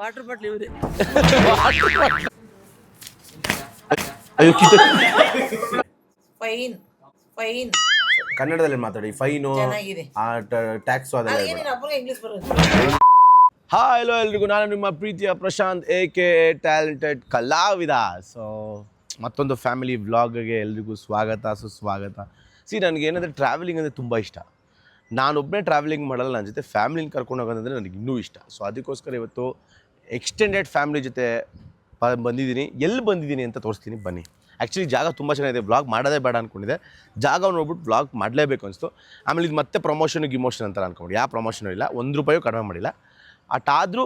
Water bottle ಇವ್ರಿ. ಅಯ್ಯೋ ಕಿತ್ತು. Fine fine. ಕನ್ನಡದಲ್ಲಿ ಮಾತಾಡಿ ಫೈನು ಚೆನ್ನಾಗಿದೆ. ಹಾ ಅದೆಲ್ಲ ಇಂಗ್ಲೀಷ್ ಬರೋದು ಹಾಯ್ ಹಲೋ ಎಲ್ರಿಗೂ. ನಾನು ನಿಮ್ಮ ಪ್ರೀತಿಯ ಪ್ರಶಾಂತ್ ಎ ಕೆ ಟ್ಯಾಲೆಂಟೆಡ್ ಕಲಾವಿದ. ಸೊ ಮತ್ತೊಂದು ಫ್ಯಾಮಿಲಿ ವ್ಲಾಗ್ಗೆ ಎಲ್ರಿಗೂ ಸ್ವಾಗತ ಸುಸ್ವಾಗತ. ಸಿ ನನಗೆ ಏನಂದರೆ ಟ್ರಾವೆಲಿಂಗ್ ಅಂದರೆ ತುಂಬ ಇಷ್ಟ. ನಾನೊಬ್ಬನೇ ಟ್ರಾವೆಲಿಂಗ್ ಮಾಡಲ್ಲ ನನ್ನ ಜೊತೆ ಫ್ಯಾಮಿಲಿನ ಕರ್ಕೊಂಡು ಹೋಗೋದಂದರೆ ನನಗೆ ಇನ್ನೂ ಇಷ್ಟ. ಸೊ ಅದಕ್ಕೋಸ್ಕರ ಇವತ್ತು ಎಕ್ಸ್ಟೆಂಡೆಡ್ ಫ್ಯಾಮಿಲಿ ಜೊತೆ ಬಂದಿದ್ದೀನಿ. ಎಲ್ಲಿ ಬಂದಿದ್ದೀನಿ ಅಂತ ತೋರಿಸ್ತೀನಿ. ಬನ್ನಿ. ಆ್ಯಕ್ಚುಲಿ ಜಾಗ ತುಂಬ ಚೆನ್ನಾಗಿದೆ. ಬ್ಲಾಗ್ ಮಾಡೋದೇ ಬೇಡ ಅಂದ್ಕೊಂಡಿದ್ದೆ ಜಾಗ ನೋಡ್ಬಿಟ್ಟು ಬ್ಲಾಗ್ ಮಾಡಲೇಬೇಕು ಅನಿಸ್ತು. ಆಮೇಲೆ ಇದು ಮತ್ತೆ ಪ್ರಮೋಷನ್ ಗಿಮೋಷನ್ ಅಂತ ಅಂದ್ಕೊಂಡು ಯಾವ ಪ್ರಮೋಷನ್ ಇಲ್ಲ. ಒಂದು ರೂಪಾಯೂ ಕಡಿಮೆ ಮಾಡಿಲ್ಲ. ಅಟಾದರೂ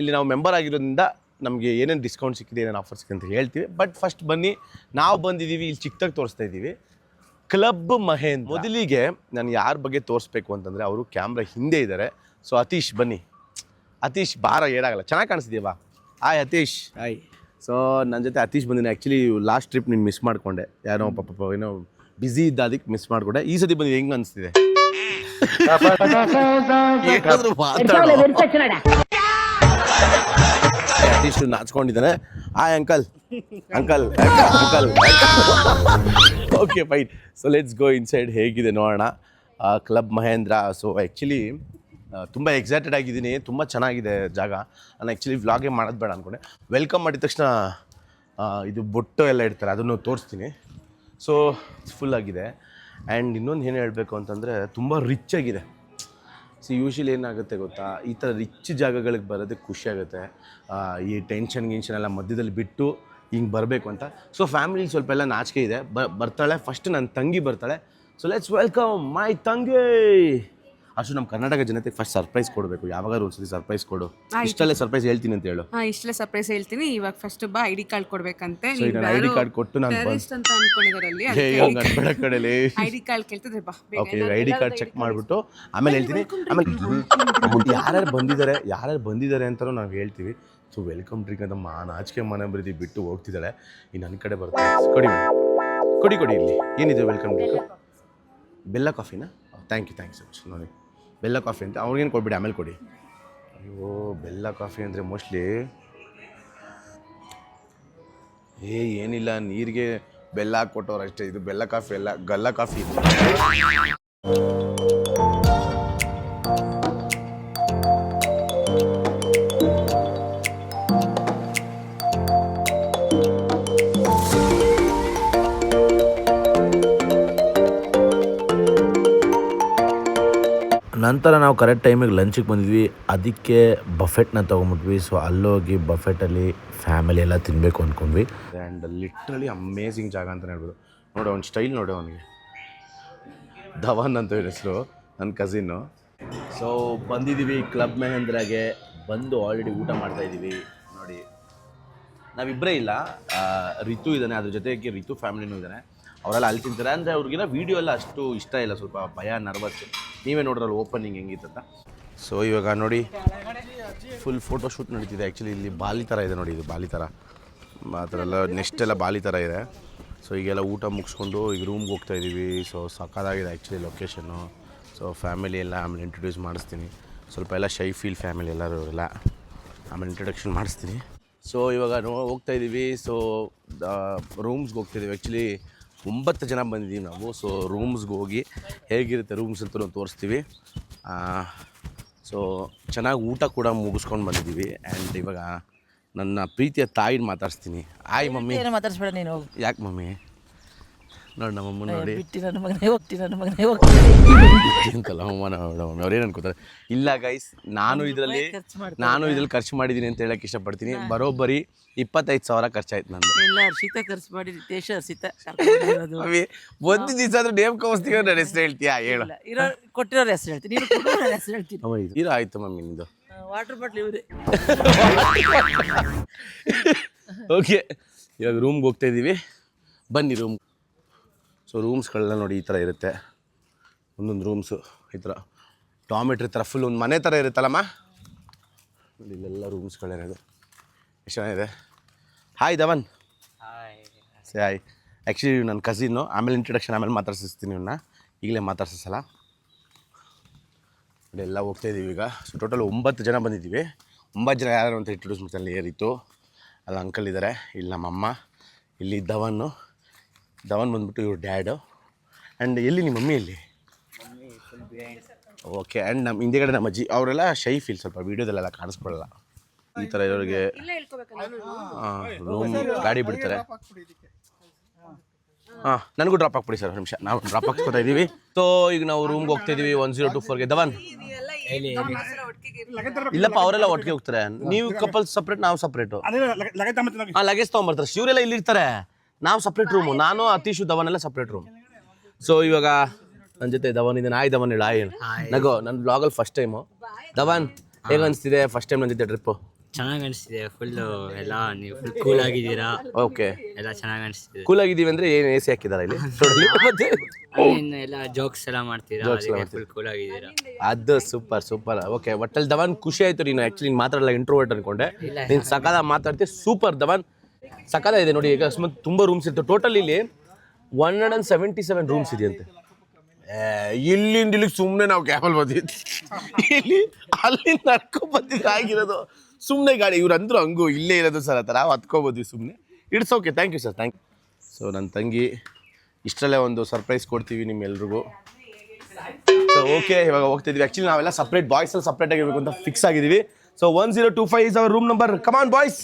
ಇಲ್ಲಿ ನಾವು ಮೆಂಬರ್ ಆಗಿರೋದ್ರಿಂದ ನಮಗೆ ಏನೇನು ಡಿಸ್ಕೌಂಟ್ ಸಿಕ್ಕಿದೆ, ಏನೇನು ಆಫರ್ ಸಿಕ್ಕಿದೆ ಅಂತ ಹೇಳ್ತೀವಿ. ಬಟ್ ಫಸ್ಟ್ ಬನ್ನಿ. ನಾವು ಬಂದಿದ್ದೀವಿ ಇಲ್ಲಿ ಚಿಕ್ಕದಾಗಿ ತೋರಿಸ್ತಾ ಇದ್ದೀವಿ ಕ್ಲಬ್ ಮಹೇಂದ್ರ ಮೊದಲಿಗೆ ನಾನು ಯಾರ ಬಗ್ಗೆ ತೋರಿಸ್ಬೇಕು ಅಂತಂದರೆ, ಅವರು ಕ್ಯಾಮ್ರಾ ಹಿಂದೆ ಇದ್ದಾರೆ ಸೊ ಅತೀಶ್ ಬನ್ನಿ. ಅತೀಶ್ ಬಾರ ಏನಾಗಲ್ಲ. ಚೆನ್ನಾಗಿ ಕಾಣಿಸ್ತಿದ್ಯಾ? ಹಾಯ್ ಅತೀಶ್ ಹಾಯ್ ಸೊ ನನ್ನ ಜೊತೆ ಅತೀಶ್ ಬಂದಿನಿ. ಆ್ಯಕ್ಚುಲಿ ಲಾಸ್ಟ್ ಟ್ರಿಪ್ ನೀನು ಮಿಸ್ ಮಾಡಿಕೊಂಡೆ. ಯಾರೋ ಪಾಪ ಏನೋ ಬಿಸಿ ಇದ್ದ ಅದಕ್ಕೆ ಮಿಸ್ ಮಾಡಿಕೊಂಡೆ. ಈ ಸತಿ ಬಂದು ಹೆಂಗೆ ಅನಿಸ್ತಿದೆ? ಏನಾದ್ರೂ ಮಾತಾಡು. ಅತೀಶ್ ನಾಚ್ಕೊಂಡಿದ್ದಾನೆ. ಆಯ್ uncle uncle uncle okay fine so let's go inside ಹೇಗಿದೆ ನೋಡೋಣ. ಕ್ಲಬ್ ಮಹೇಂದ್ರ ಸೊ ಆ್ಯಕ್ಚುಲಿ ತುಂಬ ಎಕ್ಸೈಟೆಡ್ ಆಗಿದ್ದೀನಿ. ತುಂಬ ಚೆನ್ನಾಗಿದೆ ಜಾಗ. ನಾನು ಆ್ಯಕ್ಚುಲಿ ವ್ಲಾಗೇ ಮಾಡೋದು ಬೇಡ ಅಂದ್ಕೊಂಡೆ ವೆಲ್ಕಮ್ ಮಾಡಿದ ತಕ್ಷಣ ಇದು ಬೊಟ್ಟು ಎಲ್ಲ ಇಡ್ತಾರೆ. ಅದನ್ನು ತೋರಿಸ್ತೀನಿ. ಸೊ ಫುಲ್ ಆಗಿದೆ. ಆ್ಯಂಡ್ ಇನ್ನೊಂದು ಏನು ಹೇಳಬೇಕು ಅಂತಂದರೆ, ತುಂಬ ರಿಚ್ ಆಗಿದೆ. ಸೊ ಯೂಶಲಿ ಏನಾಗುತ್ತೆ ಗೊತ್ತಾ? ಈ ಥರ ರಿಚ್ ಜಾಗಗಳಿಗೆ ಬರೋದಕ್ಕೆ ಖುಷಿ ಆಗುತ್ತೆ. ಈ ಟೆನ್ಷನ್ ಗಿನ್ಷನ್ ಎಲ್ಲ ಮಧ್ಯದಲ್ಲಿ ಬಿಟ್ಟು ಹಿಂಗೆ ಬರಬೇಕು ಅಂತ. ಸೊ ಫ್ಯಾಮಿಲಿ ಸ್ವಲ್ಪ ಎಲ್ಲ ನಾಚಿಕೆ ಇದೆ. ಬರ್ತಾಳೆ. ಫಸ್ಟ್ ನನ್ನ ತಂಗಿ ಬರ್ತಾಳೆ. ಸೊ ಲೆಟ್ಸ್ ವೆಲ್ಕಮ್ ಮೈ ತಂಗಿ! ಅಷ್ಟು ನಮ್ಮ ಕರ್ನಾಟಕ ಜನತೆ ಫಸ್ಟ್ ಸರ್ಪ್ರೈಸ್ ಕೊಡಬೇಕು. ಯಾವಾಗಾದ್ರು ಒಂದ್ಸತಿ ಸರ್ಪ್ರೈಸ್ ಕೊಡು. ಇಷ್ಟಲ್ಲೇ ಸರ್ಪ್ರೈಸ್ ಹೇಳ್ತೀನಿ ಅಂತ ಹೇಳು. ಹಾ ಸರ್ಪ್ರೈಸ್ ಹೇಳ್ತೀನಿ. ಇವಾಗ ಫಸ್ಟ್ ಬಾ ಐ ಡಿ ಕಾರ್ಡ್ ಕೊಡ್ಬೇಕಂತೆ. ಸೊ ಈಗ ಐ ಡಿ ಕಾರ್ಡ್ ಕೊಟ್ಟು ನಾನು ಬಂದು ಟೆರರಿಸ್ಟ್ ಅಂತ ಅನ್ಕೊಂಡಿದಾರೆ ಅಲ್ಲಿ ಹೇ ಹಂಗೆ ಕಡೆಲಿ ಐ ಡಿ ಕಾರ್ಡ್ ಕೇಳ್ತಿದ್ರೆ ಬಾ. ಬೇಗ okay I D card check ಮಾಡಿಬಿಟ್ಟು ಆಮೇಲೆ ಹೇಳ್ತೀನಿ ಆಮೇಲೆ ಯಾರ್ಯಾರು ಬಂದಿದ್ದಾರೆ ಯಾರ್ಯಾರು ಬಂದಿದ್ದಾರೆ ಅಂತಲೂ ನಾವು ಹೇಳ್ತೀವಿ. ಸೊ ವೆಲ್ಕಮ್ ಡ್ರಿಂಕ್ ಅಂತ ಮಾ ನಾಚಿಕೆ ಮನೆ ಬರೀತಿ ಬಿಟ್ಟು ಹೋಗ್ತಿದ್ದಾಳೆ. ಈ ನನ್ನ ಕಡೆ ಬರ್ತಾರೆ ಕೊಡಿ ಕೊಡಿ ಕೊಡಿ ಇಲ್ಲಿ. ಏನಿದೆ ವೆಲ್ಕಮ್ ಡ್ರಿಂಕ್ ಬೆಲ್ಲ ಕಾಫಿನಾ? Thank you thank you so much ನೋಡಿ. ಬೆಲ್ಲ ಕಾಫಿ ಅಂತ. ಅವ್ರಿಗೇನು ಕೊಡ್ಬಿಡಿ, ಆಮೇಲೆ ಕೊಡಿ. ಅಯ್ಯೋ, ಬೆಲ್ಲ ಕಾಫಿ ಅಂದರೆ ಮೋಸ್ಟ್ಲಿ ಏ, ಏನಿಲ್ಲ, ನೀರಿಗೆ ಬೆಲ್ಲ ಹಾಕಿ ಕೊಟ್ಟವ್ರು ಅಷ್ಟೇ ಇದು ಬೆಲ್ಲ ಕಾಫಿ ಅಲ್ಲ, ಗಲ್ಲ ಕಾಫಿ. ನಂತರ ನಾವು ಕರೆಕ್ಟ್ ಟೈಮಿಗೆ ಲಂಚಿಗೆ ಬಂದಿದ್ವಿ. ಅದಕ್ಕೆ ಬಫೆಟ್ನ ತೊಗೊಂಬಿಟ್ವಿ. ಸೊ ಅಲ್ಲೋಗಿ ಬಫೆಟಲ್ಲಿ ಫ್ಯಾಮಿಲಿ ಎಲ್ಲ ತಿನ್ನಬೇಕು ಅಂದ್ಕೊಂಡ್ವಿ ಆ್ಯಂಡ್ ಲಿಟ್ರಲಿ ಅಮೇಝಿಂಗ್ ಜಾಗ ಅಂತಲೇ ಹೇಳ್ಬೋದು. ನೋಡಿ ಅವ್ನ ಸ್ಟೈಲ್ ನೋಡಿ ಅವನಿಗೆ. ಧವನ್ ಅಂತ ಹೆಸರು ನನ್ನ ಕಸಿನ್ನು ಸೊ ಬಂದಿದ್ದೀವಿ ಕ್ಲಬ್ ಮೆಹಂದ್ರಾಗೆ ಬಂದು ಆಲ್ರೆಡಿ ಊಟ ಮಾಡ್ತಾ ಇದ್ದೀವಿ ನೋಡಿ ನಾವಿಬ್ಬರೇ ಇಲ್ಲ. ರಿತು ಇದ್ದಾನೆ ಅದ್ರ ಜೊತೆಗೆ ರಿತು ಫ್ಯಾಮಿಲಿನೂ ಇದ್ದಾನೆ ಅವರೆಲ್ಲ ಅಲ್ಲಿ ತಿಂತಾರೆ. ಅಂದರೆ ಅವ್ರಿಗಿನ ವೀಡಿಯೋ ಎಲ್ಲ ಅಷ್ಟು ಇಷ್ಟ ಇಲ್ಲ, ಸ್ವಲ್ಪ ಭಯ ನರ್ವಸ್ ನೀವೇ ನೋಡ್ರಲ್ಲ ಓಪನಿಂಗ್ ಹೆಂಗಿತ್ತಂತ ಸೊ ಇವಾಗ ನೋಡಿ ಫುಲ್ ಫೋಟೋ ಶೂಟ್ ನಡೀತಿದೆ. ಆ್ಯಕ್ಚುಲಿ ಇಲ್ಲಿ ಬಾಲಿ ಥರ ಇದೆ ನೋಡಿ, ಇದು ಬಾಲಿ ಥರ ಆ ಥರ ಎಲ್ಲ ನೆಕ್ಸ್ಟ್ ಎಲ್ಲ ಬಾಲಿ ಥರ ಇದೆ. ಸೊ ಈಗೆಲ್ಲ ಊಟ ಮುಗಿಸ್ಕೊಂಡು ಈಗ ರೂಮ್ಗೆ ಹೋಗ್ತಾ ಇದ್ದೀವಿ ಸೊ ಸಕ್ಕದಾಗಿದೆ ಆ್ಯಕ್ಚುಲಿ ಲೊಕೇಶನ್ನು ಸೊ ಫ್ಯಾಮಿಲಿ ಎಲ್ಲ ಆಮೇಲೆ ಇಂಟ್ರೊಡ್ಯೂಸ್ ಮಾಡಿಸ್ತೀನಿ. ಸ್ವಲ್ಪ ಎಲ್ಲ ಶೈ ಫೀಲ್ ಫ್ಯಾಮಿಲಿ ಎಲ್ಲರೂ ಎಲ್ಲ ಆಮೇಲೆ ಇಂಟ್ರೊಡಕ್ಷನ್ ಮಾಡಿಸ್ತೀನಿ. ಸೊ ಇವಾಗ ಹೋಗ್ತಾ ಇದ್ದೀವಿ ಸೊ ರೂಮ್ಸ್ಗೆ ಹೋಗ್ತಿದ್ದೀವಿ ಆ್ಯಕ್ಚುಲಿ ಒಂಬತ್ತು ಜನ ಬಂದಿದ್ದೀವಿ ನಾವು. ಸೊ ರೂಮ್ಸ್ಗೆ ಹೋಗಿ ಹೇಗಿರುತ್ತೆ ರೂಮ್ಸ್ ಅಂತ ತೋರಿಸ್ತೀವಿ. ಸೊ ಚೆನ್ನಾಗಿ ಊಟ ಕೂಡ ಮುಗಿಸ್ಕೊಂಡು ಬಂದಿದ್ದೀವಿ. ಆ್ಯಂಡ್ ಇವಾಗ ನನ್ನ ಪ್ರೀತಿಯ ತಾಯಿನ ಮಾತಾಡ್ಸ್ತೀನಿ. ಆಯ್ ಮಮ್ಮಿ. ಮಾತಾಡ್ಸ್ಬೇಡ ನೀನು. ಯಾಕೆ ಮಮ್ಮಿ? ನೋಡಿ ನಮ್ಮಮ್ಮ ನೋಡಿ. ಬಿಟ್ಟು ನನ್ನ ಮಗನೇ ಹೋಗ್ತೀನಿ ನನ್ನ ಮಗನೇ ಹೋಗ್ತೀನಿ. ಅಂತಲ್ಲ ಅಮ್ಮ ಅವ್ರು ಅವ್ರೇನು ಅನ್ಕೋತಾರೆ? ಇಲ್ಲ ಗೈಸ್ ನಾನು ಇದರಲ್ಲಿ ನಾನು ಇದ್ರಲ್ಲಿ ಖರ್ಚು ಮಾಡಿದ್ದೀನಿ ಅಂತ ಹೇಳಕ್ಕೆ ಇಷ್ಟಪಡ್ತೀನಿ. ಬರೋಬ್ಬರಿ ಇಪ್ಪತ್ತೈದು ಸಾವಿರ ಖರ್ಚಾಯ್ತು ನಂದು. ಇಲ್ಲ ಹರ್ಷಿತ ಖರ್ಚು ಮಾಡಿ ದೇಶ ಹರ್ಷಿತ. ಮಮ್ಮಿ ಒಂದು ದಿವಸ ಆದ್ರೂ ನೇಮ್ ಕಮಿಸ್ತೀವಿ ನನ್ನ ಹೆಸರು ಹೇಳ್ತೀಯಾ? ಹೇಳು. ಇರೋ ಕೊಟ್ಟಿರೋರ ಹೆಸರು ಹೇಳ್ತೀನಿ. ನೀನು ಕೊಟ್ಟಿರೋರ ಹೆಸರು ಹೇಳ್ತೀನಿ. ಅಮ್ಮ ಇದು. ಇದು ಆಯ್ತು ಮಮ್ಮಿ ನಿಂದು. Water bottle ಇವ್ರಿ. ಓಕೆ ಇವಾಗ ರೂಮ್ಗೆ ಹೋಗ್ತಾ ಇದ್ದೀವಿ ಬನ್ನಿ ರೂಮ್ ಸೊ ರೂಮ್ಸ್ಗಳೆಲ್ಲ ನೋಡಿ ಈ ಥರ ಇರುತ್ತೆ. ಒಂದೊಂದು ರೂಮ್ಸು ಈ ಥರ. ಟಾಮೆಟ್ರಿ ಥರ ಫುಲ್ ಒಂದು ಮನೆ ಥರ ಇರುತ್ತಲ್ಲಮ್ಮ ನೋಡಿ, ಇಲ್ಲೆಲ್ಲ ರೂಮ್ಸ್ಗಳಿರೋದು ಎಷ್ಟು ಚೆನ್ನಾಗಿದೆ? Hi Dhavan say hi actually ನನ್ನ ಕಸಿನ್ನು ಆಮೇಲೆ ಇಂಟ್ರಡಕ್ಷನ್ ಆಮೇಲೆ ಮಾತಾಡ್ಸಿಸ್ತೀನಿ ಇವನ್ನ ಈಗಲೇ ಮಾತಾಡ್ಸಲ್ಲ ನೋಡಿ, ಎಲ್ಲ ಹೋಗ್ತಾ ಇದ್ದೀವಿ ಈಗ. ಸೊ ಟೋಟಲ್ ಒಂಬತ್ತು ಜನ ಬಂದಿದ್ದೀವಿ. ಒಂಬತ್ತು ಜನ ಯಾರು ಅಂತ ಇಂಟ್ರೊಡ್ಯೂಸ್ ಮಾಡ್ತಾರೆ. ಏರಿತ್ತು ಅಲ್ಲಿ ಅಂಕಲ್ ಇದ್ದಾರೆ ಇಲ್ಲಿ ನಮ್ಮಮ್ಮ. ಇಲ್ಲಿ ಧವನ್ನು ಧವನ್ ಬಂದ್ಬಿಟ್ಟು ಇವ್ರ ಡ್ಯಾಡು. ಆ್ಯಂಡ್ ಎಲ್ಲಿ ನಿಮ್ಮ ಮಮ್ಮಿ ಎಲ್ಲಿ? ಓಕೆ ಆ್ಯಂಡ್ ನಮ್ಮ ಹಿಂದೆಗಡೆ ನಮ್ಮ ಅಜ್ಜಿ ಅವರೆಲ್ಲ ಶೈ ಫೀಲ್ ಸ್ವಲ್ಪ ವೀಡಿಯೋದಲ್ಲೆಲ್ಲ ಕಾಣಿಸ್ಕೊಳ್ಳಲ್ಲ ಈ ಥರ ಇರೋರಿಗೆ ರೂಮ್ ಗಾಡಿ ಬಿಡ್ತಾರೆ. ಹಾಂ ನನಗೂ ಡ್ರಾಪ್ ಹಾಕ್ಬಿಡಿ ಸರ್ ನಿಮಿಷ. ನಾವು ಡ್ರಾಪ್ ಹಾಕ್ಸ್ಕೊತಾ ಇದ್ದೀವಿ ಸೊ ಈಗ ನಾವು ರೂಮ್ಗೆ ಹೋಗ್ತಾ ಇದೀವಿ ಒನ್ ಜೀರೋ ಟು ಫೋರ್ಗೆ ಧವನ್. ಇಲ್ಲಪ್ಪ ಅವರೆಲ್ಲ ಒಟ್ಟಿಗೆ ಹೋಗ್ತಾರೆ. ನೀವು ಕಪಲ್ಸ್ ಸಪ್ರೇಟ್ ನಾವು ಸಪ್ರೇಟು ಹಾಂ ಲಗೇಜ್ ತೊಗೊಂಬರ್ತಾರೆ. ಇವರೆಲ್ಲ ಇಲ್ಲಿ ಇರ್ತಾರೆ ನಾವು ಸಪ್ರೇಟ್ ರೂಮು ನಾನು ಅತೀಶು ಧವನ್ ಎಲ್ಲ ಸಪ್ರೇಟ್ ರೂಮ್ ಸೊ ಇವಾಗ ನನ್ನ ಜೊತೆ ಧವನ್ ಇದೆ ನಾಯಿ ಧವನ್ ಹೇಳು. ಆಯ್ ನಗೋ ನನ್ನ ಬ್ಲಾಗಲ್ಲಿ ಫಸ್ಟ್ ಟೈಮು ಧವನ್ ಹೇಗೆ ಅನಿಸ್ತಿದೆ ಫಸ್ಟ್ ಟೈಮ್ ನನ್ನ ಜೊತೆ ಟ್ರಿಪ್ಪು ಚೆನ್ನಾಗಿ ಅನಿಸ್ತಿದೆ. ಫುಲ್ಲು ಎಲ್ಲ ನೀವು ಫುಲ್ ಕೂಲ್ ಆಗಿದ್ದೀರಾ? ಓಕೆ ಎಲ್ಲ ಚೆನ್ನಾಗಿ ಅನಿಸ್ತಿದೆ. ಕೂಲ್ ಆಗಿದ್ದೀವಿ ಅಂದ್ರೆ ಏನು ಎ ಸಿ ಹಾಕಿದಾರ ಇಲ್ಲಿ? ಮತ್ತೆ? ಇನ್ನು ಎಲ್ಲ ಜೋಕ್ಸ್ ಎಲ್ಲ ಮಾಡ್ತೀರಾ? Jokes ಎಲ್ಲ ಅದಕ್ಕೆ ಫುಲ್ ಕೂಲ್ ಆಗಿದ್ದೀರಾ? ಅದು ಸೂಪರ್ ಸೂಪರ್ ಓಕೆ ಒಟ್ಟಲ್ಲಿ ಧವನ್ ಖುಷಿ ಆಯ್ತು ನೀನು. ಆ್ಯಕ್ಚುಲಿ ನೀನು ಮಾತಾಡಲ್ಲ ಇಂಟ್ರೋವರ್ಟ್ ಅನ್ಕೊಂಡೆ. ನೀನು ಸಕಾಲ ಮಾತಾಡ್ತೀವಿ ಸೂಪರ್ ಧವನ್. ಸಕಾಲ ಇದೆ ನೋಡಿ, ಈಗ ಅಕಸ್ಮಾತ್ ತುಂಬ ರೂಮ್ಸ್ ಇರ್ತವೆ. ಟೋಟಲ್ ಇಲ್ಲಿ one hundred and seventy seven rooms ಇದೆಯಂತೆ ಇಲ್ಲಿಂದ ಇಲ್ಲಿಗೆ ಸುಮ್ಮನೆ ನಾವು ಕ್ಯಾಬಲ್ಲಿ ಬಂದಿದ್ವಿ ಇಲ್ಲಿ, ಅಲ್ಲಿಂದ ನಡ್ಕೊಂಡ್ ಬಂದಿದ್ದು ಆಗಿರೋದು. ಸುಮ್ಮನೆ ಗಾಡಿ ಇವ್ರು ಅಂದ್ರು ಹಂಗು ಇಲ್ಲೇ ಇರೋದು ಸರ್ ಆ ಥರ ಹತ್ಕೋಬೋದ್ವಿ ಸುಮ್ಮನೆ it's okay thank you sir thank you so ನನ್ನ ತಂಗಿ ಇಷ್ಟರಲ್ಲೇ ಒಂದು ಸರ್ಪ್ರೈಸ್ ಕೊಡ್ತೀವಿ ನಿಮ್ಮೆಲ್ರಿಗೂ. ಸೊ ಓಕೆ ಇವಾಗ ಹೋಗ್ತಿದ್ವಿ. ಆ್ಯಕ್ಚುಲಿ ನಾವೆಲ್ಲ ಸಪ್ರೇಟ್ ಬಾಯ್ಸಲ್ಲಿ ಸಪ್ರೇಟಾಗಿ ಸಪ್ರೇಟ್ ಆಗಿರ್ಬೇಕು ಅಂತ ಫಿಕ್ಸ್ ಆಗಿದ್ದೀವಿ. So one zero two five is our room number come on boys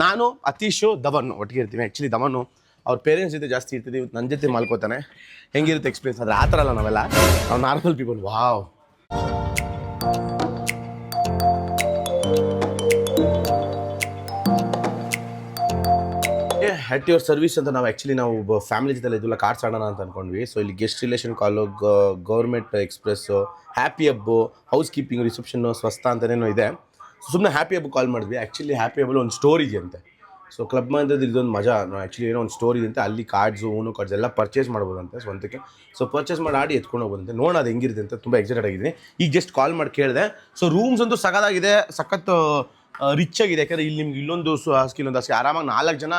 ನಾನು ಅತೀಶು ಧವನ್ ಒಟ್ಟಿಗೆ ಇರ್ತೀವಿ ಆ್ಯಕ್ಚುಲಿ ಧವನು ಅವ್ರ ಪೇರೆಂಟ್ಸ್ ಜೊತೆ ಜಾಸ್ತಿ ಇರ್ತಿದ್ದೀವಿ ನನ್ನ ಜೊತೆ ಮಾಲ್ಕೋತಾನೆ. ಹೆಂಗಿರುತ್ತೆ ಎಕ್ಸ್ಪೀರಿಯನ್ಸ್ ಆದರೆ ಆ ಥರ ಅಲ್ಲ ನಾವೆಲ್ಲ. ನಾವು normal people wow what your service ಅಂತ ನಾವು ಆ್ಯಕ್ಚುಲಿ ನಾವು ಫ್ಯಾಮಿಲಿ ಜೊತೆ ಇದೆಲ್ಲ ಕಾರ್ಡ್ಸ್ ಆಡೋಣ ಅಂತ ಅನ್ಕೊಂಡ್ವಿ. ಸೊ ಇಲ್ಲಿ guest relation call gourmet express happy hub house keeping reception Swastha ಅಂತನೇನೋ ಇದೆ. ಸುಮ್ಮನೆ ಹ್ಯಾಪಿ ಹಬ್ಬ ಕಾಲ್ ಮಾಡಿದ್ವಿ. ಆ್ಯಕ್ಚುಲಿ ಹ್ಯಾಪಿ ಹಬ್ಬಲ್ಲಿ ಒಂದು ಇದೆ ಅಂತೆ. ಸೊ ಕ್ಲಬ್ ಮಾಡಿದ್ರೆ ಇದೊಂದು ಮಜಾ. ಆ್ಯಕ್ಚುಲಿ ಏನೋ ಒಂದು ಸ್ಟೋರಿ ಇದೆ ಅಲ್ಲಿ ಕಾರ್ಡ್ಸು ಓನು ಕಾರ್ಡ್ಸ್ ಎಲ್ಲ ಪರ್ಚೇಸ್ ಮಾಡ್ಬೋದಂತೆ ಸ್ವಂತಕ್ಕೆ. ಸೊ ಪರ್ಚೇಸ್ ಮಾಡಿ ಆಡಿ ಎತ್ಕೊಂಡು ಹೋಗ್ಬೋದಂತೆ. ನೋಡೋಣ ಅದು ಹೆಂಗಿರುತ್ತೆ ಅಂತ ತುಂಬ ಎಕ್ಸೈಟೆಡ್ ಆಗಿದ್ದೀನಿ. ಈಗ ಜಸ್ಟ್ ಕಾಲ್ ಮಾಡಿ ಕೇಳಿದೆ. ಸೊ ರೂಮ್ಸ್ ಅಂತೂ ಸಖತ್ತಾಗಿದೆ ಸಖತ್ ರಿಚ್ ಆಗಿದೆ. ಯಾಕಂದರೆ ಇಲ್ಲಿ ನಿಮ್ಗೆ ಇಲ್ಲೊಂದು ಸು ಹಾಸಿಗೆ ಇಲ್ಲೊಂದು ಹಾಸಿಗೆ ಆರಾಮಾಗಿ ನಾಲ್ಕು ಜನ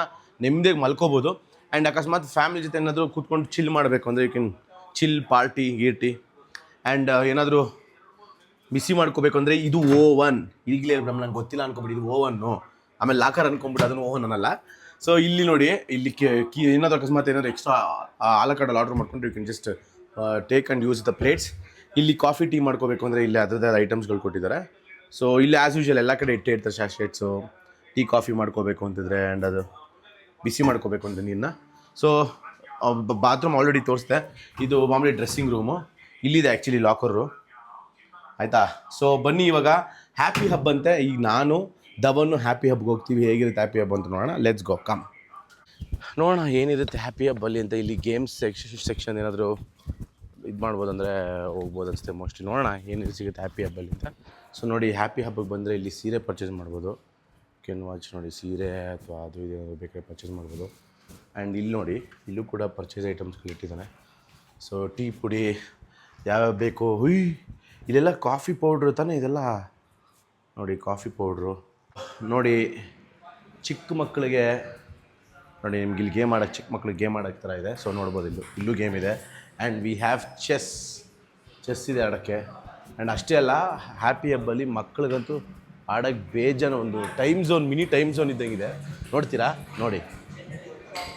ನೆಮ್ಮದಿಯಾಗಿ ಮಲ್ಕೋಬೋದು. ಆ್ಯಂಡ್ ಅಕಸ್ಮಾತ್ ಫ್ಯಾಮಿಲಿ ಜೊತೆ ಏನಾದರೂ ಕೂತ್ಕೊಂಡು ಚಿಲ್ ಮಾಡಬೇಕು. ಅಂದರೆ ಯು ಕ್ಯಾನ್ ಚಿಲ್ ಪಾರ್ಟಿ ಗೀರ್ಟಿ. ಆ್ಯಂಡ್ ಏನಾದರೂ ಬಿಸಿ ಮಾಡ್ಕೋಬೇಕು ಅಂದರೆ ಇದು ಓವನ್ ಈಗಲೇ ನಂಗೆ ಗೊತ್ತಿಲ್ಲ ಅನ್ಕೊಬಿಡಿ, ಇದು ಓವನ್ನು ಆಮೇಲೆ ಲಾಕರ್ ಅನ್ಕೊಂಬಿಟ್ಟು ಅದನ್ನು ಓವನ್ ಅನ್ನಲ್ಲ. ಸೊ ಇಲ್ಲಿ ನೋಡಿ, ಇಲ್ಲಿ ಕಿ ಏನಾದರೂ ಅಕಸ್ಮಾತ್ ಏನಾದರೂ ಎಕ್ಸ್ಟ್ರಾ ಆಲಕಡಲ್ಲಿ ಆರ್ಡರ್ ಮಾಡ್ಕೊಂಡು you can just take and use the plates ಇಲ್ಲಿ ಕಾಫಿ ಟೀ ಮಾಡ್ಕೋಬೇಕು ಅಂದರೆ ಇಲ್ಲಿ ಐಟಮ್ಸ್ ಐಟಮ್ಸ್ಗಳು ಕೊಟ್ಟಿದ್ದಾರೆ. ಸೊ ಇಲ್ಲಿ ಆ್ಯಸ್ ಯೂಶುವಲ್ ಎಲ್ಲ ಕಡೆ ಇಟ್ಟೇ ಇರ್ತಾರೆ ಶಾಶೇಟ್ಸು ಟೀ ಕಾಫಿ ಮಾಡ್ಕೋಬೇಕು ಅಂತಿದ್ರೆ ಆ್ಯಂಡ್ ಅದು ಬಿಸಿ ಮಾಡ್ಕೋಬೇಕು ಅಂತ ನೀರನ್ನ ಸೊ ಬಾತ್ರೂಮ್ ಆಲ್ರೆಡಿ ತೋರಿಸ್ದೆ. ಇದು ಮಾಮೂಲಿ ಡ್ರೆಸ್ಸಿಂಗ್ ರೂಮು ಇಲ್ಲಿದೆ ಆ್ಯಕ್ಚುಲಿ ಲಾಕರು ಆಯಿತಾ? ಸೊ ಬನ್ನಿ ಇವಾಗ ಹ್ಯಾಪಿ ಹಬ್ ಅಂತೆ. ಈಗ ನಾನು ದವನ್ನು ಹ್ಯಾಪಿ ಹಬ್ಗೆ ಹೋಗ್ತೀವಿ. ಹೇಗಿರುತ್ತೆ ಹ್ಯಾಪಿ ಹಬ್ ಅಂತ ನೋಡೋಣ. ಲೆಟ್ಸ್ ಗೋ ಕಮ್ ನೋಡೋಣ, ಏನಿರುತ್ತೆ ಹ್ಯಾಪಿ ಹಬ್ಬಲ್ಲಿ ಅಂತ ಇಲ್ಲಿ ಗೇಮ್ಸ್ ಸೆಕ್ಷನ್ ಸೆಕ್ಷನ್ ಏನಾದರೂ ಇದು ಮಾಡ್ಬೋದು ಅಂದರೆ ಹೋಗ್ಬೋದು ಅನಿಸುತ್ತೆ ಮೋಸ್ಟ್ಲಿ ನೋಡೋಣ ಏನಿದೆ ಸಿಗುತ್ತೆ ಹ್ಯಾಪಿ ಹಬ್ಬಲ್ಲಿ ಅಂತ. ಸೊ ನೋಡಿ ಹ್ಯಾಪಿ ಹಬ್ಬಕ್ಕೆ ಬಂದರೆ ಇಲ್ಲಿ ಸೀರೆ ಪರ್ಚೇಸ್ ಮಾಡ್ಬೋದು. ಕೆನ್ ವಾಚ್ ನೋಡಿ, ಸೀರೆ ಅಥವಾ ಅದು ಇದು ಏನಾದ್ರು ಬೇಕಾದ್ರೆ ಪರ್ಚೇಸ್ ಮಾಡ್ಬೋದು. ಆ್ಯಂಡ್ ಇಲ್ಲಿ ನೋಡಿ, ಇಲ್ಲೂ ಕೂಡ ಪರ್ಚೇಸ್ ಐಟಮ್ಸ್ಗಳು ಇಟ್ಟಿದ್ದಾನೆ ಸೊ ಟೀ ಪುಡಿ ಯಾವ್ಯಾವ ಬೇಕು? ಹುಯ್! ಇಲ್ಲೆಲ್ಲ ಕಾಫಿ ಪೌಡ್ರು ತಾನೇ ಇದೆಲ್ಲ? ನೋಡಿ ಕಾಫಿ ಪೌಡ್ರು ನೋಡಿ, ಚಿಕ್ಕ ಮಕ್ಕಳಿಗೆ, ನೋಡಿ, ನಿಮ್ಗೆ ಇಲ್ಲಿ ಗೇಮ್ ಆಡೋಕ್ಕೆ ಚಿಕ್ಕ ಮಕ್ಳಿಗೆ ಗೇಮ್ ಆಡೋಕ್ಕೆ ಥರ ಇದೆ. ಸೊ ನೋಡ್ಬೋದು ಇಲ್ಲೂ ಇಲ್ಲೂ ಗೇಮ್ ಇದೆ. And we have chess chess ಇದೆ ಆಡೋಕ್ಕೆ. ಆ್ಯಂಡ್ ಅಷ್ಟೇ ಅಲ್ಲ ಹ್ಯಾಪಿ ಹಬ್ಬಲ್ಲಿ ಮಕ್ಕಳಿಗಂತೂ ಆಡೋಕ್ಕೆ ಬೇಜಾನ ಒಂದು time zone mini time zone ಇದ್ದಂಗಿದೆ ನೋಡ್ತೀರಾ? ನೋಡಿ.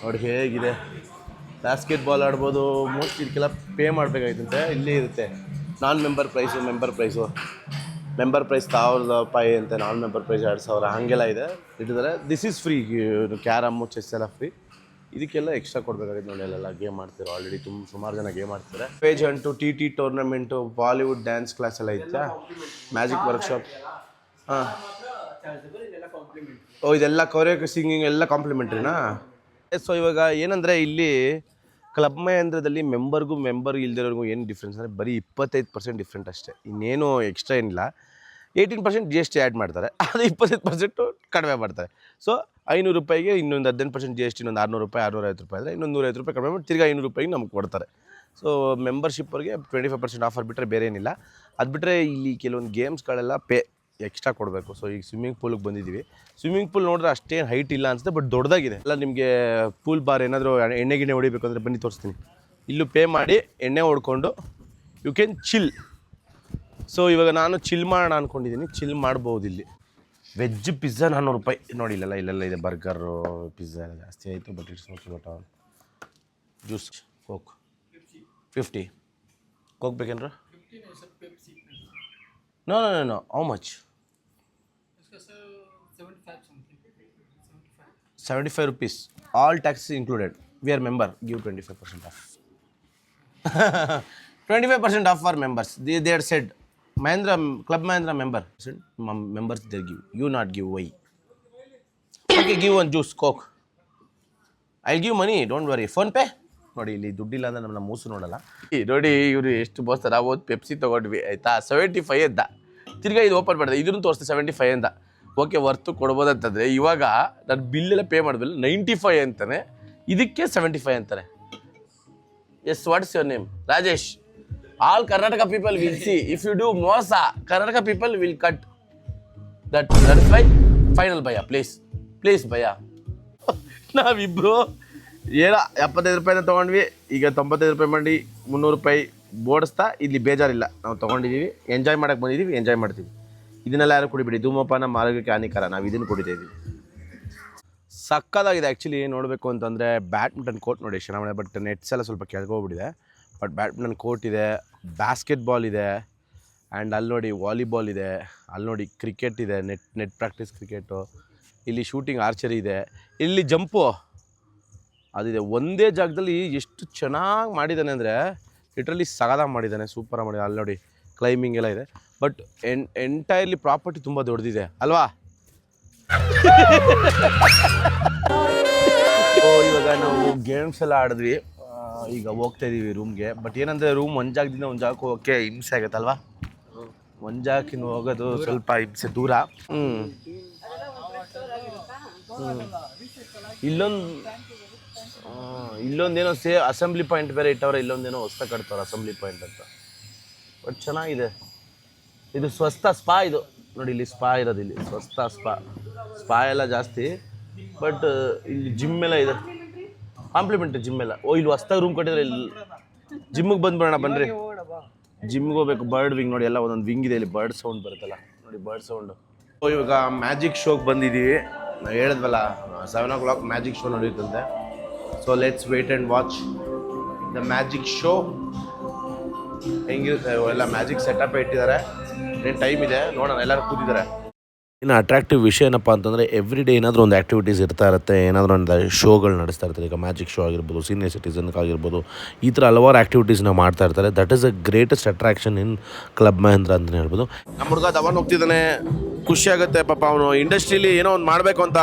ನೋಡಿ, ಹೇಗಿದೆ. ಬಾಸ್ಕೆಟ್ ಬಾಲ್ ಆಡ್ಬೋದು ಮೋಸ್ಟ್ ಇದಕ್ಕೆಲ್ಲ ಪೇ ಮಾಡಬೇಕಾಗಿತ್ತಂತೆ. ಇಲ್ಲೇ ಇರುತ್ತೆ. Non member price member price member price ಸಾವಿರದ ರೂಪಾಯಿ ಅಂತ ನಾನ್ ಮೆಂಬರ್ ಪ್ರೈಸ್ ಎರಡು ಸಾವಿರ. ಹಾಗೆಲ್ಲ ಇದೆ. ಇಟ್ಟಿದ್ದಾರೆ. This is free carrom chess ಎಲ್ಲ ಫ್ರೀ ಇದಕ್ಕೆಲ್ಲ ಎಕ್ಸ್ಟ್ರಾ ಕೊಡಬೇಕಾಗಿತ್ತು ನೋಡಿ, ಅಲ್ಲೆಲ್ಲ ಗೇಮ್ ಮಾಡ್ತಿರೋ. ಆಲ್ರೆಡಿ ತುಂಬ ಸುಮಾರು ಜನ ಗೇಮ್ ಆಡ್ತಾರೆ ಪೇಜ್ ಅಂಟು T T tournament Bollywood dance class ಎಲ್ಲ ಇತ್ತಾ? ಮ್ಯಾಜಿಕ್ ವರ್ಕ್ಶಾಪ್ ಹಾಂ. ಓ, ಇದೆಲ್ಲ ಕೊರಿಯೋ ಸಿಂಗಿಂಗ್ ಎಲ್ಲ ಕಾಂಪ್ಲಿಮೆಂಟ್ರಿನಾ ಸೊ ಇವಾಗ ಏನಂದರೆ ಇಲ್ಲಿ ಕ್ಲಬ್ ಮಹೇಂದ್ರದಲ್ಲಿ ಮೆಂಬರ್ಗೂ ಮೆಂಬರ್ ಇಲ್ದಿರೋರ್ಗೂ ಏನು ಡಿಫ್ರೆನ್ಸ್ ಅಂದರೆ ಬರೀ ಇಪ್ಪತ್ತೈದು ಪರ್ಸೆಂಟ್ ಡಿಫ್ರೆಂಟ್ ಅಷ್ಟೇ. ಇನ್ನೇನು ಎಕ್ಸ್ಟ್ರಾ ಏನಿಲ್ಲ. Eighteen percent G S T add ಮಾಡ್ತಾರೆ. ಅದು ಇಪ್ಪತ್ತೈದು ಪರ್ಸೆಂಟು ಕಡಿಮೆ ಮಾಡ್ತಾರೆ. ಸೊ ಐನೂರು ರೂಪಾಯಿಗೆ ಇನ್ನೊಂದು ಹದಿನೆಂಟು ಪರ್ಸೆಂಟ್ ಜಿ ಎಸ್ ಟಿ ಇನ್ನೊಂದು ಆರುನೂರು ರೂಪಾಯಿ, ಆರುನೂರೈವತ್ತು ರೂಪಾಯಿ ಅಂದರೆ ಇನ್ನೊಂದು ನೂರೈವತ್ತು ರೂಪಾಯಿ ಕಡಿಮೆ ಮಾಡಿ ತಿರ್ಗಿ ಐನೂರು ರೂಪಾಯಿಗೆ ನಮ್ಗೆ ಕೊಡ್ತಾರೆ. ಸೊ ಮೆಂಬರ್ಶಿಪ್ಪರಿಗೆ ಟ್ವೆಂಟಿ ಫೈವ್ ಪರ್ಸೆಂಟ್ ಆಫರ್ ಬಿಟ್ಟರೆ ಬೇರೆ ಏನಿಲ್ಲ ಅದು ಬಿಟ್ಟರೆ ಇಲ್ಲಿ ಕೆಲವೊಂದು ಗೇಮ್ಸ್ಗಳೆಲ್ಲ ಪೇ ಎಕ್ಸ್ಟ್ರಾ ಕೊಡಬೇಕು. ಸೊ ಈಗ ಸ್ವಿಮ್ಮಿಂಗ್ ಪೂಲಿಗೆ ಬಂದಿದ್ದೀವಿ. ಸ್ವಿಮ್ಮಿಂಗ್ ಪೂಲ್ ನೋಡಿದ್ರೆ ಅಷ್ಟೇನು ಹೈಟ್ ಇಲ್ಲ ಅನಿಸುತ್ತೆ ಬಟ್ ದೊಡ್ಡದಾಗಿದೆ. ಎಲ್ಲ ನಿಮಗೆ ಪೂಲ್ ಬಾರ್ ಏನಾದರೂ ಎಣ್ಣೆ ಗಿಣ್ಣೆ ಹೊಡಿಬೇಕಂದ್ರೆ ಬನ್ನಿ, ತೋರಿಸ್ತೀನಿ. ಇಲ್ಲೂ ಪೇ ಮಾಡಿ ಎಣ್ಣೆ ಹೊಡ್ಕೊಂಡು ಯು ಕ್ಯಾನ್ ಚಿಲ್ ಸೊ ಇವಾಗ ನಾನು ಚಿಲ್ ಮಾಡೋಣ ಅಂದ್ಕೊಂಡಿದ್ದೀನಿ ಚಿಲ್ ಮಾಡ್ಬೋದು ಇಲ್ಲಿ. ವೆಜ್ ಪಿಜ್ಜಾ ನಾನ್ನೂರು ರೂಪಾಯಿ. ನೋಡಿ, ಇಲ್ಲೆಲ್ಲ ಇಲ್ಲೆಲ್ಲ ಇದೆ. ಬರ್ಗರು ಪಿಜ್ಜಾ ಎಲ್ಲ ಜಾಸ್ತಿ ಆಯಿತು but it's but juice coke fifty coke ಬೇಕೇನ್ರ? No no no how much seventy five rupees all tax included we are member give twenty five percent off twenty five percent off for members they there said Mahindra club Mahindra member members there give you not give why okay give one juice coke I give money don't worry PhonePe ನೋಡಿ, ಇಲ್ಲಿ ದುಡ್ಡಿಲ್ಲ ಅಂದ್ರೆ ನಮ್ಮ ಮೂಸು ನೋಡಲ್ಲ. ಈ ನೋಡಿ ಇವರು ಎಷ್ಟು ಬೋಸ್ತಾರೆ ನಾವು ಒಂದು ಪೆಪ್ಸಿ ತೊಗೊಂಡ್ವಿ, ಆಯಿತಾ? ಸೆವೆಂಟಿ ಫೈವ್ ಅಂತ ತಿರ್ಗಾ ಇದು ಓಪನ್ ಮಾಡಿದೆ. ಇದನ್ನು ತೋರಿಸ್ತೆ ಸೆವೆಂಟಿ ಫೈವ್ ಅಂತ ಓಕೆ ವರ್ತು ಕೊಡ್ಬೋದಂತಂದರೆ ಇವಾಗ ನಾನು ಬಿಲ್ಲೆಲ್ಲ ಪೇ ಮಾಡಿದ್ಮೇಲೆ ನೈಂಟಿ ಫೈವ್ ಅಂತಾನೆ, ಇದಕ್ಕೆ ಸೆವೆಂಟಿ ಫೈವ್ ಅಂತಾರೆ yes what's your name Rajesh. All Karnataka people will see if you do ಮೋಸ Karnataka people will cut that that why final ಭಯ ಪ್ಲೀಸ್ ಪ್ಲೀಸ್ ಭಯ ನಾವಿಬ್ರು ಏನೋ ಎಪ್ಪತ್ತೈದು ರೂಪಾಯಿನ ತೊಗೊಂಡ್ವಿ, ಈಗ ತೊಂಬತ್ತೈದು ರೂಪಾಯಿ ಮಾಡಿ ಮುನ್ನೂರು ರೂಪಾಯಿ ಬೋಡಿಸ್ತಾ, ಇಲ್ಲಿ ಬೇಜಾರಿಲ್ಲ. ನಾವು ತೊಗೊಂಡಿದ್ದೀವಿ ಎಂಜಾಯ್ ಮಾಡೋಕ್ಕೆ ಬಂದಿದ್ದೀವಿ ಎಂಜಾಯ್ ಮಾಡ್ತೀವಿ. ಇದನ್ನೆಲ್ಲ ಯಾರು ಕುಡಿಬಿಡಿ? ಧೂಮಪಾನ ಆರೋಗ್ಯಕ್ಕೆ ಹಾನಿಕರ. ನಾವು ಇದನ್ನು ಕುಡಿತಾ ಇದ್ದೀವಿ ಸಕ್ಕದಾಗಿದೆ ಆ್ಯಕ್ಚುಲಿ ನೋಡಬೇಕು ಅಂತಂದರೆ ಬ್ಯಾಡ್ಮಿಂಟನ್ ಕೋರ್ಟ್ ನೋಡಿ ಚೆನ್ನಾಗಿದೆ ಬಟ್ ನೆಟ್ಸ್ ಎಲ್ಲ ಸ್ವಲ್ಪ ಕೆಳಗೋಗ್ಬಿಟ್ಟಿದೆ ಬಟ್ ಬ್ಯಾಡ್ಮಿಂಟನ್ ಕೋರ್ಟ್ ಇದೆ ಬ್ಯಾಸ್ಕೆಟ್ ಬಾಲ್ ಇದೆ ಆ್ಯಂಡ್ ಅಲ್ಲಿ ನೋಡಿ ವಾಲಿಬಾಲ್ ಇದೆ, ಅಲ್ಲಿ ನೋಡಿ ಕ್ರಿಕೆಟ್ ಇದೆ ನೆಟ್ ನೆಟ್ ಪ್ರಾಕ್ಟೀಸ್ ಕ್ರಿಕೆಟು ಇಲ್ಲಿ ಶೂಟಿಂಗ್ ಆರ್ಚರಿ ಇದೆ. ಇಲ್ಲಿ ಜಂಪು ಅದಿದೆ, ಒಂದೇ ಜಾಗದಲ್ಲಿ ಎಷ್ಟು ಚೆನ್ನಾಗಿ ಮಾಡಿದ್ದಾನೆ ಅಂದರೆ ಲಿಟ್ರಲಿ ಸಗದಾಗಿ ಮಾಡಿದ್ದಾನೆ ಸೂಪರಾಗಿ ಮಾಡಿದ್ದಾನೆ. ಅಲ್ಲಿ ನೋಡಿ ಕ್ಲೈಂಬಿಂಗ್ ಎಲ್ಲ ಇದೆ. ಬಟ್ ಎನ್ ಎಂಟೈರ್ಲಿ ಪ್ರಾಪರ್ಟಿ ತುಂಬ ದೊಡ್ಡದಿದೆ, ಅಲ್ವಾ? ಇವಾಗ ನಾವು ಗೇಮ್ಸ್ ಎಲ್ಲ ಆಡಿದ್ವಿ. ಈಗ ಹೋಗ್ತಾ ಇದ್ದೀವಿ ರೂಮ್ಗೆ ಬಟ್ ಏನಂದ್ರೆ ರೂಮ್ ಒಂದು ಜಾಗದಿಂದ ಒಂದು ಜಾಗಕ್ಕೆ ಹೋಗೋಕ್ಕೆ ಹಿಂಸೆ ಆಗುತ್ತಲ್ವಾ ಒಂದು ಜಾಗಕ್ಕಿಂತ ಹೋಗೋದು ಸ್ವಲ್ಪ ಹಿಂಸೆ, ದೂರ. ಹ್ಞೂ ಇಲ್ಲೊಂದು ಇಲ್ಲೊಂದೇನೋ ಸೇ ಅಸೆಂಬ್ಲಿ ಪಾಯಿಂಟ್ ಬೇರೆ ಇಟ್ಟವ್ರೆ, ಇಲ್ಲೊಂದೇನೋ ಹೊಸ ಕಟ್ತವ್ರೆ ಅಸೆಂಬ್ಲಿ ಪಾಯಿಂಟ್ ಅಂತ. ಬಟ್ ಚೆನ್ನಾಗಿದೆ. ಇದು ಸ್ವಸ್ಥ ಸ್ಪಾ ಇದು. ನೋಡಿ ಇಲ್ಲಿ ಸ್ಪಾ ಇರೋದು ಇಲ್ಲಿ. ಸ್ವಸ್ಥ ಸ್ಪಾ. ಸ್ಪಾ ಎಲ್ಲ ಜಾಸ್ತಿ. ಬಟ್ ಇಲ್ಲಿ ಜಿಮ್ ಎಲ್ಲ ಇದೆ. ಕಾಂಪ್ಲಿಮೆಂಟ್ ಜಿಮ್ ಎಲ್ಲ. ಓ ಇಲ್ಲಿ ಹೊಸ್ದಾಗಿ ರೂಮ್ ಕಟ್ಟಿದ್ರೆ ಇಲ್ಲಿ ಜಿಮ್ಮಿಗೆ ಬರೋಣ ಬನ್ನಿರಿ ಜಿಮ್ಗೆ ಹೋಗ್ಬೇಕು. ಬರ್ಡ್ ವಿಂಗ್ ನೋಡಿ ಎಲ್ಲ ಒಂದೊಂದು ವಿಂಗ್ ಇದೆ. ಇಲ್ಲಿ ಬರ್ಡ್ ಸೌಂಡ್ ಬರುತ್ತಲ್ಲ. ನೋಡಿ ಬರ್ಡ್ ಸೌಂಡು ಓ ಇವಾಗ ಮ್ಯಾಜಿಕ್ ಶೋಗೆ ಬಂದಿದ್ದೀವಿ ನಾವು ಹೇಳಿದ್ವಲ್ಲ seven o'clock magic show ನಡೆಯುತ್ತಂತೆ. So let's wait and watch the magic show ಹೆಂಗಿರುತ್ತೆ ಎಲ್ಲ ಮ್ಯಾಜಿಕ್ ಸೆಟಪ್ ಇಟ್ಟಿದ್ದಾರೆ. ಏನು ಟೈಮ್ ಇದೆ? ನೋಡೋಣ ಎಲ್ಲರೂ ಕೂತಿದ್ದಾರೆ. ಇನ್ನು ಅಟ್ರಾಕ್ಟಿವ್ ವಿಷಯ ಏನಪ್ಪ ಅಂತಂದರೆ ಎವ್ರಿ ಡೇ ಏನಾದರೂ ಒಂದು ಆ್ಯಕ್ಟಿವಿಟೀಸ್ ಇರ್ತಾ ಇರುತ್ತೆ ಏನಾದರೂ ಒಂದು ಶೋಗಳು ನಡೆಸ್ತಾ ಇರ್ತಾರೆ. ಈಗ ಮ್ಯಾಜಿಕ್ ಶೋ ಆಗಿರ್ಬೋದು ಸೀನಿಯರ್ ಸಿಟಿಸನ್ಗೆ ಆಗಿರ್ಬೋದು ಈ ಥರ ಹಲವಾರು ಆ್ಯಕ್ಟಿವಿಟೀಸ್ನ ಮಾಡ್ತಾ ಇರ್ತಾರೆ. That is a greatest attraction in club Mahindra ಅಂತಲೇ ಹೇಳ್ಬೋದು. ನಮ್ಮ ಹುಡುಗ ಧವನ್ ಹೋಗ್ತಿದ್ದಾನೆ. ಖುಷಿ ಆಗುತ್ತೆ ಪಾಪ ಅವನು. ಇಂಡಸ್ಟ್ರೀಲಿ ಏನೋ ಒಂದು ಮಾಡಬೇಕು ಅಂತ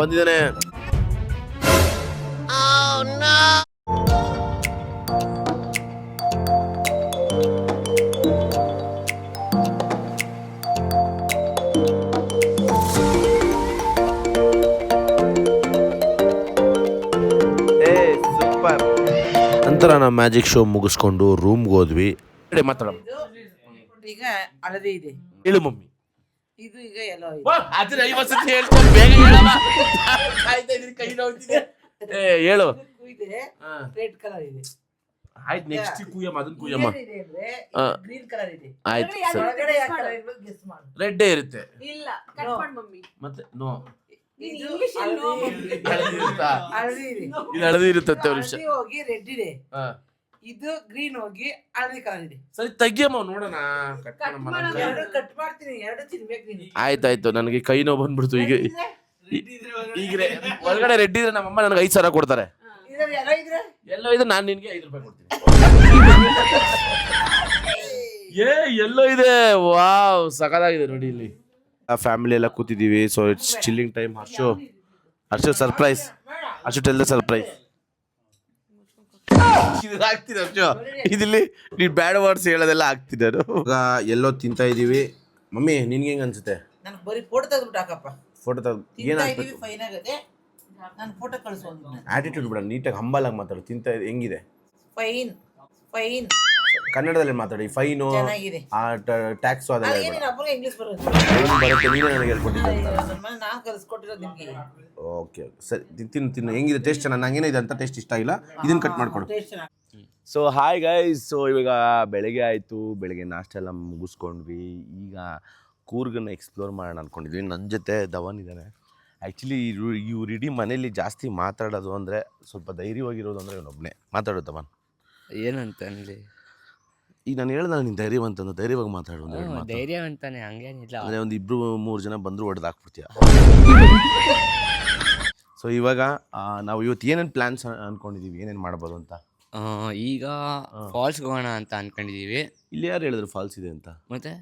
ಬಂದಿದ್ದಾನೆ. ನಂತರ ನಾವು ಮ್ಯಾಜಿಕ್ ಶೋ ಮುಗಿಸ್ಕೊಂಡು ರೂಮ್ಗೆ ಹೋದ್ವಿ. ಮಾತಾಡೋಣ. ಈಗ ಹಳದಿ ಇದೆ. ಹೇಳು ಮಮ್ಮಿ. ಇದು ಈಗ ಎಲ್ಲೋ ಇದೆ. ಅದನ್ನ ಐವತ್ತು ಸತಿ ಹೇಳ್ಕೊಂಡು ಬೇಗ ಹೇಳಮ್ಮ ಕಾಯ್ತಾ ಇದೀನಿ, ಕೈ ನೋಡ್ತಿದೆ ಏ ಹೇಳು. ಇದೆ ರೆಡ್ ಕಲರ್ ಇದೆ. ಆಯ್ತು ನೆಕ್ಸ್ಟ್ ಕುಯ್ಯಮ್ಮ ಅದನ್ನ ಕುಯ್ಯಮ್ಮ ಆಯ್ತು ರೆಡ್ಡೇ ಇರುತ್ತೆ. ಇಲ್ಲ. ಕಟ್ ಮಾಡ್ ಮಮ್ಮಿ. ಮತ್ತೆ ನೋ ಇದು ಹಳದಿ- ಇರುತ್ತಾ? ಇದೆ. ಹೋಗಿ ರೆಡ್ ಗ್ರೀನ್ ಹೋಗಿ ಹಳದಿ ಕಲರ್ ಇದೆ. ಸರಿ ತೆಗಿಯಮ್ಮ ನೋಡೋಣ. ಕಟ್ ಮಾಡ್ತೀನಿ ಎರಡು ತಿನ್ಬೇಕು ನೀನು. ಆಯ್ತಾಯ್ತು ನನಗೆ ಕೈ ನೋವು ಬಂದ್ಬಿಡ್ತು. ಈಗ ಈಗ ಒಳಗಡೆ ರೆಡ್ ಇದ್ರೆ ನಮ್ಮಮ್ಮ ನನಗೆ ಐದು ಸಾವಿರ ಕೊಡ್ತಾರೆ. ಎಲ್ಲೋ ಇದೆ ನಾನು ನಿನಗೆ ಐದು ರೂಪಾಯಿ ಕೊಡ್ತೀನಿ. ಏ ಎಲ್ಲೋ ಇದೆ. ವಾವ್ ಸಖತ್ತಾಗಿದೆ ನೋಡಿ ಇಲ್ಲಿ. ಆ ಫ್ಯಾಮಿಲಿ ಎಲ್ಲ ಕೂತಿದ್ದೀವಿ so it's chilling time Harshu. Harshu surprise Harshu tell the surprise ಇದು ಆಗ್ತಿದೆ ಹರ್ಷು? ಇದಿಲ್ಲಿ ನೀನು ಬ್ಯಾಡ್ ವರ್ಡ್ಸ್ ಹೇಳೋದೆಲ್ಲ ಆಗ್ತಿದೆ ಈಗ ಎಲ್ಲೋ ತಿಂತಾ ಇದ್ದೀವಿ ಮಮ್ಮಿ ನಿನ್ಗೆ ಹೆಂಗ್ ಅನ್ಸುತ್ತೆ? ನನಗೆ ಬರೀ ಫೋಟೋ ತೆಗೆದ್ಬಿಟ್ಟು ಹಾಕಪ್ಪ. ಫೋಟೋ ತೆಗೆದು ತಿಂತಾ ಫೈನ್ ಆಗದೆ ನಾನು ಫೋಟೋ ಕಳಿಸು ಆಟಿಟ್ಯೂಡ್ ಬಿಡ ನೀಟಾಗಿ ಹಂಬಲಾಗಿ ಮಾತಾಡು ತಿಂತಾ ಇದೆ ಹೆಂಗಿದೆ? ಫೈನ್ ಫೈನ್ ಕನ್ನಡದಲ್ಲಿ ಮಾತಾಡಿ ಫೈನು ಚೆನ್ನಾಗಿದೆ. ಆ ಟ್ಯಾಕ್ಸು ಅದೆಲ್ಲ ಇಂಗ್ಲೀಷ್ ಬರೋದು ಏನ್ ಬರುತ್ತೆ ನೀನೇ ನನಗೆ ಹೇಳ್ಕೊಟ್ಟಿದ್ದೆ ಅಂತ? ನನ್ನ ಮನೆ ನಾನು ಕಲಿಸ್ಕೊಟ್ಟಿರೋದು ನಿಮಗೆ. ಓಕೆ ಸರಿ ತಿನ್- ತಿನ್ನು ತಿನ್ನು. ಹೆಂಗಿದೆ ಟೇಸ್ಟ್ ಚೆನ್ನಾಗಿ ನಂಗೇನಿದೆ ಅಂತ ಟೇಸ್ಟ್ ಇಷ್ಟ ಇಲ್ಲ. ಇದನ್ನ ಕಟ್ ಮಾಡ್ಕೊಡು. ಟೇಸ್ಟ್ ಚೆನ್ನಾಗಿ ಸೊ ಹಾಯ್ ಗೈಸ್ ಸೊ ಇವಾಗ ಬೆಳಗ್ಗೆ ಆಯಿತು. ಬೆಳಗ್ಗೆ ನಾಷ್ಟ ಎಲ್ಲ ಮುಗಿಸ್ಕೊಂಡ್ವಿ. ಈಗ ಕೂರ್ಗನ್ನ ಎಕ್ಸ್ಪ್ಲೋರ್ ಮಾಡೋಣ ಅಂದ್ಕೊಂಡಿದ್ವಿ ನನ್ನ ಜೊತೆ ಧವನ್ ಇದ್ದಾನೆ ಆ್ಯಕ್ಚುಲಿ ಇವ್ರು ಇಡೀ ಮನೇಲಿ ಜಾಸ್ತಿ ಮಾತಾಡೋದು ಅಂದರೆ ಸ್ವಲ್ಪ ಧೈರ್ಯವಾಗಿರೋದು ಅಂದರೆ ಇವನೊಬ್ಬನೇ ಮಾತಾಡೋ ಧವನ್ ಏನಂತ ಅನ್ಲಿ ಈಗ ನಾನು ಹೇಳ್ದೆ ನೀನು ಧೈರ್ಯವಂತ ಅಂದ್ರೆ ಧೈರ್ಯವಾಗಿ ಮಾತಾಡು ಒಂದು ಎರಡು ಮಾತು. ಧೈರ್ಯ ಅಂತಾನೆ ಹಂಗೇನಿಲ್ಲ ಅಂದರೆ ಒಂದು ಇಬ್ಬರು ಮೂರು ಜನ ಬಂದರೂ ಹೊಡೆದು ಹಾಕ್ಬಿಡ್ತೀಯ. ಸೊ ಇವಾಗ ಆ, ನಾವು ಇವತ್ತು ಏನೇನು ಪ್ಲ್ಯಾನ್ಸ್ ಅಂದ್ಕೊಂಡಿದ್ದೀವಿ ಏನೇನು ಮಾಡ್ಬೋದು ಅಂತ? ಆ, ಈಗ ಫಾಲ್ಸ್ ಹೋಗೋಣ ಅಂತ ಅನ್ಕೊಂಡಿದೀವಿ. ಇಲ್ಲಿ ಯಾರು ಹೇಳಿದ್ರು ಫಾಲ್ಸ್ ಇದೆ ಅಂತ? ಮತ್ತೆ?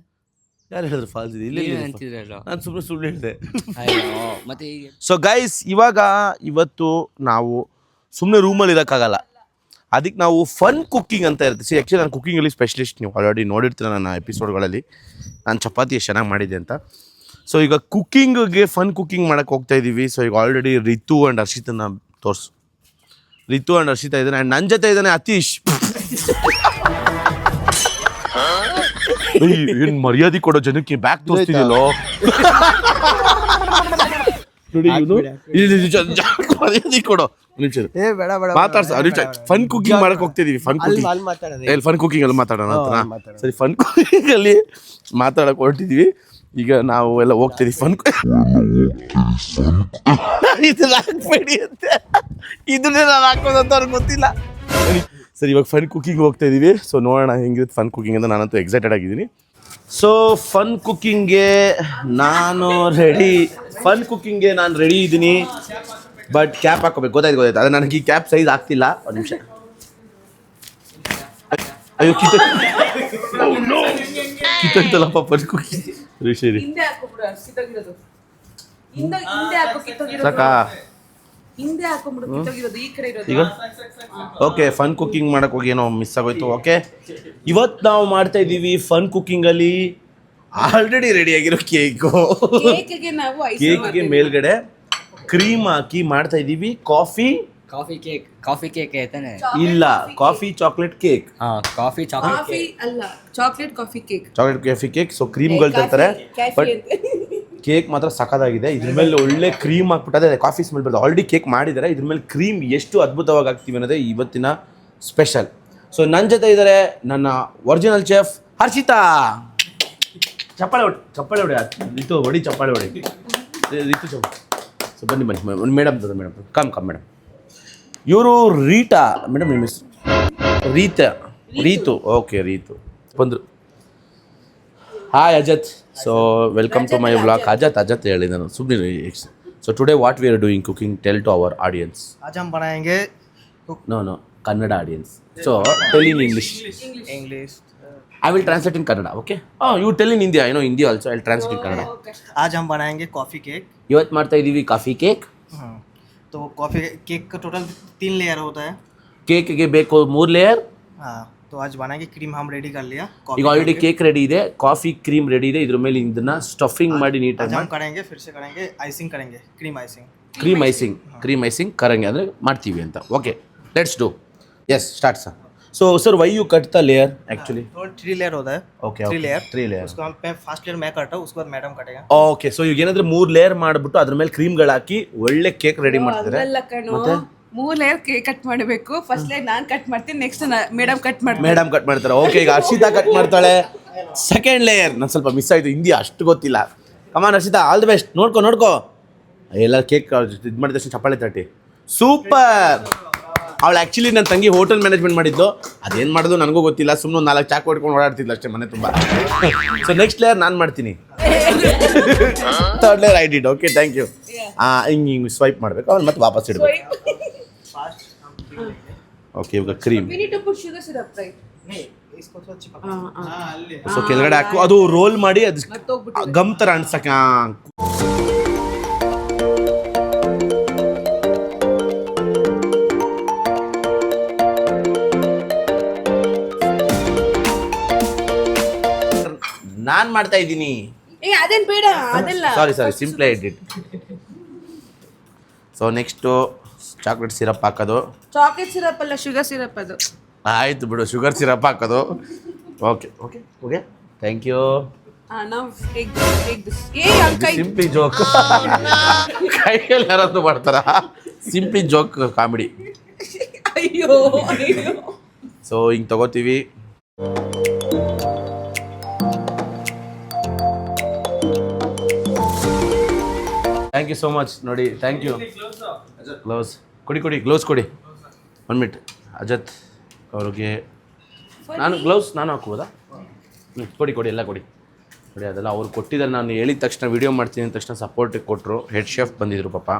ಯಾರು ಹೇಳಿದ್ರು ಫಾಲ್ಸ್ ಇದೆ ಇಲ್ಲಿ ನೀವೇ ಅಂತಿದ್ರಲ್ಲ ನಾನು ಸುಮ್ಮನೆ ಸುಳ್ಳು ಹೇಳಿದೆ. ಅಯ್ಯೋ ಮತ್ತೆ ಈಗ ಸೊ ಗೈಸ್ ಇವಾಗ ಇವತ್ತು ನಾವು ಸುಮ್ಮನೆ ರೂಮಲ್ಲಿ ಇರೋಕ್ಕಾಗಲ್ಲ. ಅದಕ್ಕೆ ನಾವು ಫನ್ ಕುಕ್ಕಿಂಗ್ ಅಂತ ಇರುತ್ತೆ. ಸಿ ಆ್ಯಕ್ಚುಲಿ ನಾನು ಕುಕ್ಕಿಂಗಲ್ಲಿ ಸ್ಪೆಷಲಿಸ್ಟ್ ನೀವು ಆಲ್ರೆಡಿ ನೋಡಿರ್ತೀರ ನನ್ನ ಎಪಿಸೋಡ್ಗಳಲ್ಲಿ ನಾನು ಚಪಾತಿ ಎಷ್ಟು ಚೆನ್ನಾಗಿ ಮಾಡಿದ್ದೆ ಅಂತ. ಸೊ ಈಗ ಕುಕ್ಕಿಂಗ್ಗೆ ಫನ್ ಕುಕ್ಕಿಂಗ್ ಮಾಡೋಕ್ಕೆ ಹೋಗ್ತಾ ಇದ್ದೀವಿ ಸೊ ಈಗ ಆಲ್ರೆಡಿ ರಿತು ಆ್ಯಂಡ್ ಹರ್ಷಿತನ್ನ ತೋರಿಸು. ರಿತು ಆ್ಯಂಡ್ ಹರ್ಷಿತಾ ಇದ್ದಾನೆ ಆ್ಯಂಡ್ ನನ್ನ ಜೊತೆ ಇದ್ದಾನೆ ಅತೀಶ್. ಏನು ಮರ್ಯಾದೆ ಕೊಡೋ ಜನಕ್ಕೆ ಬ್ಯಾಕ್ ತೋರಿಸ್ತಿದ್ಯಲ್ಲೋ? ನೋಡಿ ಇವನು? ಮರ್ಯಾದೆ ಕೊಡು. ನಿಮಿಷ ಏ ಬೇಡ ಬೇಡ ಮಾತಾಡ್ಸ ಫನ್ ಕುಕಿಂಗ್ ಮಾಡಕ್ ಹೋಗ್ತಿದೀವಿ ಫನ್ ಕುಕಿಂಗ್ ಅಲ್ಲಿ ಮಾತಾಡೋದು ಎಲ್ಲಿ ಫನ್ ಕುಕಿಂಗ್ ಅಲ್ಲಿ ಮಾತಾಡೋಣ ಅಂತ ಸರಿ ಫನ್ ಕುಕಿಂಗ್ ಅಲ್ಲಿ ಮಾತಾಡಕ್ ಹೊರಟಿದೀವಿ. ಈಗ ನಾವು ಎಲ್ಲ ಹೋಗ್ತಿದೀವಿ ಫನ್ ಇದನ್ನ ಹಾಕ್ಬೇಡಿ ಅಂತ. ಇದನ್ನೇ ನಾನು ಹಾಕೋದಂತ ಅವ್ರಿಗೆ ಗೊತ್ತಿಲ್ಲ. ಸರಿ, ಇವಾಗ ಫನ್ ಕುಕ್ಕಿಂಗ್ ಹೋಗ್ತಾ ಇದ್ದೀವಿ ಸೊ ನೋಡೋಣ ಹೆಂಗಿರುತ್ತೆ ಫನ್ ಕುಕ್ಕಿಂಗ್ ಅಂತ. ನಾನಂತೂ ಎಕ್ಸೈಟೆಡ್ ಆಗಿದ್ದೀನಿ. ಸೊ ಫನ್ ಕುಕ್ಕಿಂಗ್ಗೆ ನಾನು ರೆಡಿ ಫನ್ ಕುಕ್ಕಿಂಗ್ಗೆ ನಾನು ರೆಡಿ ಇದ್ದೀನಿ ಬಟ್ ಕ್ಯಾಪ್ ಹಾಕೋಬೇಕು ಗೊತ್ತಾಯ್ತು ಗೊತ್ತಾಯ್ತು. ಅದು ನನಗೆ ಈ ಕ್ಯಾಪ್ ಸೈಜ್ ಆಗ್ತಿಲ್ಲ. ಒಂದು ನಿಮಿಷ. ಅಯ್ಯೋ ಕಿತ್ತ ಕಿತ್ತೋಯ್ತಲ್ಲಪ್ಪ ಫನ್ ಕುಕ್ಕಿಂಗ್ ಸಾಕಾ? ಹಿಂದೆ ಹಾಕೊಂಬಿಡು ಕಿತ್ತೋಗಿರೋದು ಈ ಕಡೆ ಇರೋದು. ಈಗ? ಓಕೆ ಫನ್ ಕುಕಿಂಗ್ ಮಾಡಕ್ ಹೋಗಿ ಏನೋ ಮಿಸ್ ಆಗೋಯ್ತು ಓಕೆ? ಇವತ್ತು ನಾವು ಮಾಡ್ತಾ ಇದೀವಿ ಫನ್ ಕುಕಿಂಗಲ್ಲಿ ಆಲ್ರೆಡಿ ರೆಡಿ ಆಗಿರೋ ಕೇಕು ಕೇಕ್ಗೆ ನಾವು ಐಸ್ ಕೇಕ್ಗೆ ಮೇಲ್ಗಡೆ ಕ್ರೀಮ್ ಹಾಕಿ ಮಾಡ್ತಾ ಇದ್ದೀವಿ. Coffee? Coffee cake coffee cake ಐತಾನೆ. ಇಲ್ಲ ಕಾಫಿ ಚಾಕ್ಲೇಟ್ ಕೇಕ್ ಹಾ ಕಾಫಿ ಚಾಕ್ಲೇಟ್ ಕಾಫಿ ಅಲ್ಲ chocolate coffee cake chocolate coffee cake so ಕ್ರೀಮ್ಗಳು ತರ್ತಾರೆ. ಬಟ್ ಕೇಕ್ ಮಾತ್ರ ಸಖತ್ತಾಗಿದೆ. ಇದ್ರ ಮೇಲೆ ಒಳ್ಳೆ ಕ್ರೀಮ್ ಹಾಕ್ಬಿಟ್ಟದೆ ಕಾಫಿ ಸ್ಮೆಲ್ ಬರ್ತದೆ. ಆಲ್ರೆಡಿ ಕೇಕ್ ಮಾಡಿದ್ದಾರೆ ಇದ್ರ ಮೇಲೆ ಕ್ರೀಮ್ ಎಷ್ಟು ಅದ್ಭುತವಾಗಿ ಹಾಕ್ತೀವಿ ಅನ್ನೋದೇ ಇವತ್ತಿನ ಸ್ಪೆಷಲ್ ಸೊ ನನ್ನ ಜೊತೆ ಇದ್ದಾರೆ ನನ್ನ ಒರಿಜಿನಲ್ ಚೆಫ್ ಹರ್ಷಿತಾ. ಚಪ್ಪಾಳೆ ಹೊಡಿ ಚಪ್ಪಾಳೆ ಹೊಡಿ ರಿತು ಹೊಡಿ ಚಪ್ಪಾಳೆ ಹೊಡಿ. ರಿತು ಚಪ್ಪ ಸೊ ಬನ್ನಿ ಬನ್ನಿ madam madam come come madam ಇವರು ರೀಟಾ ಮೇಡಮ್ ನಿಮ್ಮ ಹೆಸರು? ರೀತಾ. ರೀತು ಓಕೆ ರೀತು. ಬಂದರು. hi Ajat so welcome to my vlog Ajat Ajat ಹೇಳಿ ನಾನು ಸುಮ್ಮನೆ so today what we are doing cooking tell to our audience आज हम बनाएंगे no no Kannada audience so tell in English English I will translate in Kannada okay ಹಾಂ you tell in India ಏನೋ Hindi also I translate in Kannada आज हम बनाएंगे coffee cake ಇವತ್ತು ಮಾಡ್ತಾ ಇದ್ದೀವಿ ಕಾಫಿ ಕೇಕ್ हाँ तो कॉफ़ी केक का टोटल तीन लेयर होता है ಕೇಕ್ಗೆ ಬೇಕು ಮೂರು ಲೇಯರ್ हाँ तो आज बनाएंगे क्रीम हम रेडी कर लिया ಈಗ कॉफ़ी ಆಲ್ರೆಡಿ ಕೇಕ್ ರೆಡಿ ಇದೆ ಕಾಫಿ ಕ್ರೀಮ್ ರೆಡಿ ಇದೆ ಇದ್ರ ಮೇಲೆ ಇದನ್ನ ಸ್ಟಫಿಂಗ್ ಮಾಡಿ आज ನೀಟಾಗಿ हम करेंगे फिर से करेंगे आइसिंग करेंगे cream icing cream icing cream icing ಕರಂಗೆ ಅಂದರೆ ಮಾಡ್ತೀವಿ ಅಂತ okay let's do yes start sir so sir why you cut the layer actually तो थ्री लेयर होता है okay three layer three layer उसको हम फर्स्ट लेयर मैं करता हूँ उसके बाद मैडम कटेगा ಓಕೆ ಸೊ ಈಗ ಏನಂದ್ರೆ ಮೂರು ಲೇಯರ್ ಮಾಡಿಬಿಟ್ಟು ಅದ್ರ ಮೇಲೆ ಕ್ರೀಮ್ಗಳು ಹಾಕಿ ಒಳ್ಳೆ ಕೇಕ್ ರೆಡಿ ಮಾಡ್ತಿದ್ದಾರೆ ಅಲ್ಲ ಕಣು ಮೂರ್ ಲೇಯರ್ ಕೇಕ್ ಕಟ್ ಮಾಡಬೇಕು. ಫಸ್ಟ್ ಲೇಯರ್ ನಾನು ಕಟ್ ಮಾಡ್ತೀನಿ ನೆಕ್ಸ್ಟ್ ಮೇಡಮ್ ಕಟ್ ಮಾಡ್ತೀನಿ ಮೇಡಮ್ ಕಟ್ ಮಾಡ್ತಾರೆ. ಓಕೆ ಈಗ ಹರ್ಷಿತಾ ಕಟ್ ಮಾಡ್ತಾಳೆ. ಸೆಕೆಂಡ್ ಲೇಯರ್ ನಾನು ಸ್ವಲ್ಪ ಮಿಸ್ ಆಯಿತು. ಹಿಂದಿ ಅಷ್ಟು ಗೊತ್ತಿಲ್ಲ. Come on Harshita all the best ನೋಡ್ಕೊ ನೋಡ್ಕೊ. ಎಲ್ಲ ಕೇಕ್ ಇದು ಮಾಡಿದ ತಕ್ಷಣ ಚಪ್ಪಾಳೆ ತಟ್ಟಿ. ಸೂಪರ್ ಅವಳು ಆ್ಯಕ್ಚುಲಿ ನನ್ನ ತಂಗಿ ಹೋಟೆಲ್ ಮ್ಯಾನೇಜ್ಮೆಂಟ್ ಮಾಡಿದ್ದು. ಅದೇನು ಮಾಡೋದು ನನಗೂ ಗೊತ್ತಿಲ್ಲ. ಸುಮ್ಮನೆ ಒಂದು ನಾಲ್ಕು ಚಾಕು ಹೊಡ್ಕೊಂಡು ಓಡಾಡ್ತಿದ್ಲು ಅಷ್ಟೇ ಮನೆ ತುಂಬ. ಸೊ ನೆಕ್ಸ್ಟ್ ಲೇಯರ್ ನಾನು ಮಾಡ್ತೀನಿ. Third layer I did okay thank you ಹಿಂಗೆ ಹಿಂಗೆ ಸ್ವೈಪ್ ಮಾಡಬೇಕು. ಅವ್ನು ಮತ್ತೆ ವಾಪಸ್ ಇಡಬೇಕು. ಓಕೆ ಇವಾಗ cream we need to put sugar so ಕೆಳಗಡೆ ಹಾಕು. ಅದು ರೋಲ್ ಮಾಡಿ ಅದು ಗಮ್ ತರ ಅನ್ಸಕ ನಾನ್ ಮಾಡ್ತಾ ಇದ್ದೀನಿ. ಅದೇನ್ ಬೇಡ sorry sorry simply it so next chocolate syrup ಹಾಕೋದು. ಚಾಕ್ಲೇಟ್ ಸಿರಪ್ ಅಲ್ಲ ಶುಗರ್ ಸಿರಪ್ ಅದು. ಆಯ್ತು ಬಿಡು ಶುಗರ್ ಸಿರಪ್ ಹಾಕೋದು. Okay okay okay thank you ನಾವು ಸಿಂಪ್ಲಿ ಜೋಕ್ ಕೈಯಲ್ಲಿ ಯಾರಾದ್ರು ಮಾಡ್ತಾರ? ಸಿಂಪ್ಲಿ ಜೋಕ್ ಕಾಮಿಡಿ ಅಯ್ಯೋ ಅಯ್ಯೋ. ಸೊ ಹಿಂಗೆ ತಗೋತೀವಿ. ಥ್ಯಾಂಕ್ ಯು ಸೋ ಮಚ್ ನೋಡಿ ಥ್ಯಾಂಕ್ ಯು ಗ್ಲೌಸ್ ಕೊಡಿ ಕೊಡಿ ಗ್ಲೌಸ್ ಕೊಡಿ. ಒನ್ ಮಿನಿಟ್ ಅಜತ್ ಅವ್ರಿಗೆ ನಾನು ಗ್ಲೌಸ್ ನಾನು ಹಾಕ್ಬೋದಾ? ಹ್ಞೂ ಕೊಡಿ ಕೊಡಿ ಎಲ್ಲ ಕೊಡಿ. ಕೊಡಿ ಅದೆಲ್ಲ ಅವ್ರು ಕೊಟ್ಟಿದ್ದಾರೆ. ನಾನು ಹೇಳಿದ ತಕ್ಷಣ ವಿಡಿಯೋ ಮಾಡ್ತೀನಿ ಅಂದ ತಕ್ಷಣ ಸಪೋರ್ಟಿಗೆ ಕೊಟ್ಟರು ಹೆಡ್ ಶೆಫ್ ಬಂದಿದ್ರು ಪಾಪ.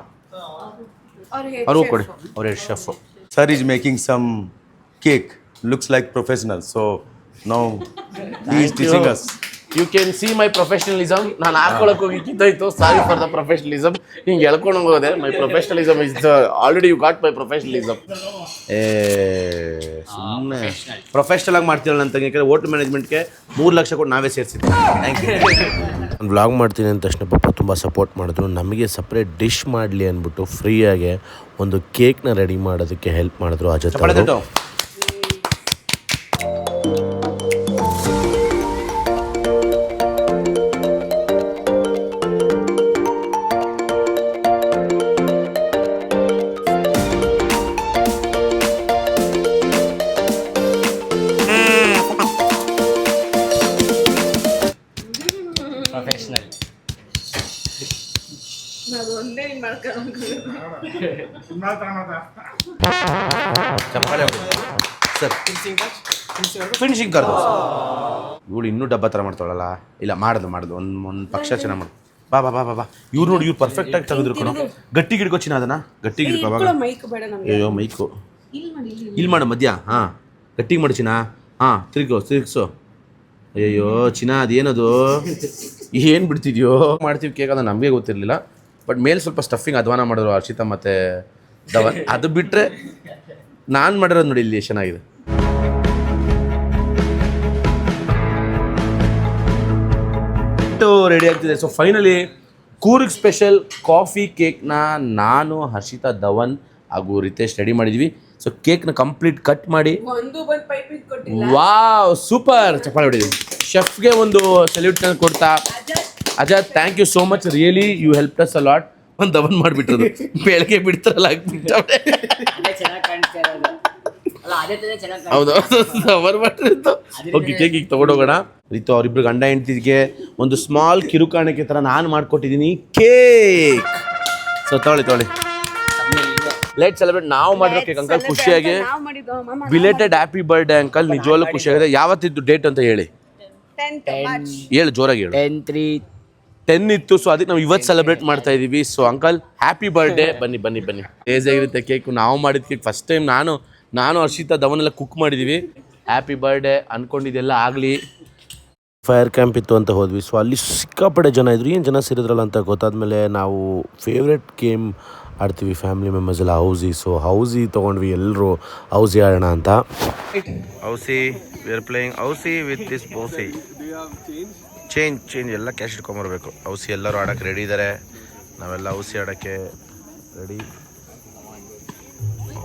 ಅವ್ರಿಗೂ ಕೊಡಿ. ಅವ್ರ head chef sir is making some cake looks like professional so now is teaching teaching us. You can see my professionalism ನಾನು ಹಾಕೊಳಕ್ ಹೋಗಿ ಕಿತ್ತೋಯ್ತು. ಸಾರಿ ಫಾರ್ ದ ಪ್ರೊಫೆಷನಲಿಸಮ್ ಹಿಂಗೆ ಎಳ್ಕೊಂಡು ಹೋಗೋದೆ. My professionalism is already you got my professionalism ಏ ಸುಮ್ಮನೆ professional ಆಗಿ ಮಾಡ್ತೀರಲ್ಲ ಅಂತ ಯಾಕಂದ್ರೆ ಹೋಟೆಲ್ ಮ್ಯಾನೇಜ್ಮೆಂಟ್ಗೆ ಮೂರು ಲಕ್ಷ ಕೊಟ್ಟು ನಾವೇ ಸೇರಿಸಿದ್ದೆ ಥ್ಯಾಂಕ್ ಯು ನಾನು ವ್ಲಾಗ್ ಮಾಡ್ತೀನಿ ಅಂದ ತಕ್ಷಣ ಪಾಪ ತುಂಬ ಸಪೋರ್ಟ್ ಮಾಡಿದ್ರು. ನಮಗೆ ಸಪ್ರೇಟ್ ಡಿಶ್ ಮಾಡಲಿ ಅಂದ್ಬಿಟ್ಟು ಫ್ರೀಯಾಗೆ ಒಂದು ಕೇಕ್ನ ರೆಡಿ ಮಾಡೋದಕ್ಕೆ ಹೆಲ್ಪ್ ಮಾಡಿದ್ರು ಆ ಅವರು. ಚಪ್ಪಾಳೆ ಸರ್ ಫಿನಿಶಿಂಗ್ ಕರ್ದು ಇವಳು ಇನ್ನೂ ಡಬ್ಬ ಥರ ಮಾಡ್ತಾಳಲ್ಲ? ಇಲ್ಲ ಮಾಡೋದು ಮಾಡೋದು. ಒಂದು ಒಂದು ಪಕ್ಷ ಚೆನ್ನಾಗಿ ಮಾಡು. ಬಾ ಬಾ ಬಾ ಬಾ ಬಾ. ಇವ್ರು ನೋಡಿ ಇವ್ರು ಪರ್ಫೆಕ್ಟ್ ಆಗಿ ತೆಗೆದ್ರು ಕಣೋ. ಗಟ್ಟಿ ಗಿಡ್ಕೋ ಚಿನ್ನ ಅದನ್ನ. ಗಟ್ಟಿ ಗಿಡ್ಕೋ ಬಾ ಅಯ್ಯೋ ಮೈಕು ಇಲ್ಲಿ ಮಾಡು ಮಧ್ಯ. ಹಾಂ. ಗಟ್ಟಿಗೆ ಮಾಡು ಚಿನ್ನ. ಹಾಂ ತಿರುಗೋ ತಿರುಗಿಸು. ಅಯ್ಯೋ ಚಿನ್ನ ಅದೇನದು? ಏನು ಬಿಡ್ತಿದ್ಯೋ? ಮಾಡ್ತೀವಿ ಕೇಕ್ ಅದು ನಮಗೆ ಗೊತ್ತಿರಲಿಲ್ಲ. ಬಟ್ ಮೇಲೆ ಸ್ವಲ್ಪ ಸ್ಟಫಿಂಗ್ ಅಧ್ವಾನ ಮಾಡಿದ್ರು ಹರ್ಷಿತಾ ಮತ್ತೆ ಧವನ್. ಅದು ಬಿಟ್ಟರೆ ನಾನು ಮಾಡಿರೋದು ನೋಡಿ ಇಲ್ಲಿ ಚೆನ್ನಾಗಿದೆ. ರೆಡಿ ಆಗ್ತಿದೆ. So finally Coorg special coffee ಕೇಕ್ನ ನಾನು ಹರ್ಷಿತಾ ಧವನ್ ಹಾಗೂ ರಿತೇಶ್ ರೆಡಿ ಮಾಡಿದ್ವಿ. ಸೊ ಕೇಕ್ನ ಕಂಪ್ಲೀಟ್ ಕಟ್ ಮಾಡಿ. ಒಂದು ಬಂದ್ ಪೈಪಿಂಗ್ ಕೊಟ್ಟಿಲ್ಲ. ವಾವ್ ಸೂಪರ್ ಚಪ್ಪಾಳೆ ಹೊಡಿದ್ವಿ ಶೆಫ್ಗೆ ಒಂದು ಸೆಲ್ಯೂಟ್ ಕೊಡ್ತಾ. Azad thank you so much really you help us a lot ಒಂದು ದಮನ್ ಮಾಡಿಬಿಟ್ರದು. ಬೆಳಗ್ಗೆ ಬಿಡ್ತಾರಲ್ಲ ಹಾಕ್ಬಿಟ್ಟವ್ರೆ ಹೌದು ಮಾಡಿದ್ದು ಓಕೆ ಕೇಕ್ ಈಗ ತೊಗೊಂಡೋಗೋಣ. ರೀತು ಅವರಿಬ್ರು ಗಂಡ ಹೆಂಡತಿಗೆ ಒಂದು ಸ್ಮಾಲ್ ಕಿರುಕಾಣಿಕೆ ಥರ ನಾನು ಮಾಡ್ಕೊಟ್ಟಿದ್ದೀನಿ. ಕೇಕ್ ಸೊ ತಗೊಳ್ಳಿ ತಗೊಳ್ಳಿ. ಲೇಟ್ ಸೆಲೆಬ್ರೇಟ್ ನಾವು ಮಾಡಿರೋ ಕೇಕ್ ಅಂಕಲ್ ಖುಷಿಯಾಗಿ ಬಿಲೇಟೆಡ್ ಹ್ಯಾಪಿ ಬರ್ಡೇ ಅಂಕಲ್ ನಿಜವಾಗ್ಲೂ ಖುಷಿಯಾಗಿದೆ. ಯಾವತ್ತಿದ್ದು ಡೇಟ್ ಅಂತ ಹೇಳಿ? ಹೇಳಿ ಜೋರಾಗಿ ಹೇಳು. ಟೆನ್ ತ್ರೀ ಟೆನ್ ಇತ್ತು ಸೊ ಅದಕ್ಕೆ ನಾವು ಇವತ್ತು ಸೆಲೆಬ್ರೇಟ್ ಮಾಡ್ತಾ ಇದೀವಿ. ಸೊ ಅಂಕಲ್ ಹ್ಯಾಪಿ ಬರ್ಡೇ ಬನ್ನಿ ಬನ್ನಿ ಬನ್ನಿ. ಏಜ್ ಆಗಿರುತ್ತೆ ಕೇಕ್ ನಾವು ಮಾಡಿದ ಕೇಕ್ ಫಸ್ಟ್ ಟೈಮ್ ನಾನು ನಾನು ಹರ್ಷಿತಾ ಧವನೆಲ್ಲ ಕುಕ್ ಮಾಡಿದ್ದೀವಿ ಹ್ಯಾಪಿ ಬರ್ಡೇ ಅನ್ಕೊಂಡಿದ್ದೆಲ್ಲ ಆಗಲಿ. ಫೈರ್ ಕ್ಯಾಂಪ್ ಇತ್ತು ಅಂತ ಹೋದ್ವಿ. ಸೊ ಅಲ್ಲಿ ಸಿಕ್ಕಾಪಡೆ ಜನ ಇದ್ರು. ಏನು ಜನ ಸೇರಿದ್ರಲ್ಲ ಅಂತ ಗೊತ್ತಾದ್ಮೇಲೆ ನಾವು ಫೇವ್ರೆಟ್ ಗೇಮ್ ಆಡ್ತೀವಿ. ಫ್ಯಾಮಿಲಿ ಮೆಂಬರ್ಸ್ ಎಲ್ಲ ಹೌಸಿ ಸೊ ಹೌಸಿ ತೊಗೊಂಡ್ವಿ ಎಲ್ಲರೂ ಹೌಸಿ ಆಡೋಣ ಅಂತ. Housie we are playing housie with this ಬೋಸಿ change change ಎಲ್ಲ ಕ್ಯಾಶ್ ಇಟ್ಕೊಂಬರ್ಬೇಕು ಔಸಿ ಎಲ್ಲರೂ ಆಡೋಕ್ಕೆ ರೆಡಿ ಇದ್ದಾರೆ ನಾವೆಲ್ಲ ಔಸಿ ಆಡೋಕ್ಕೆ ರೆಡಿ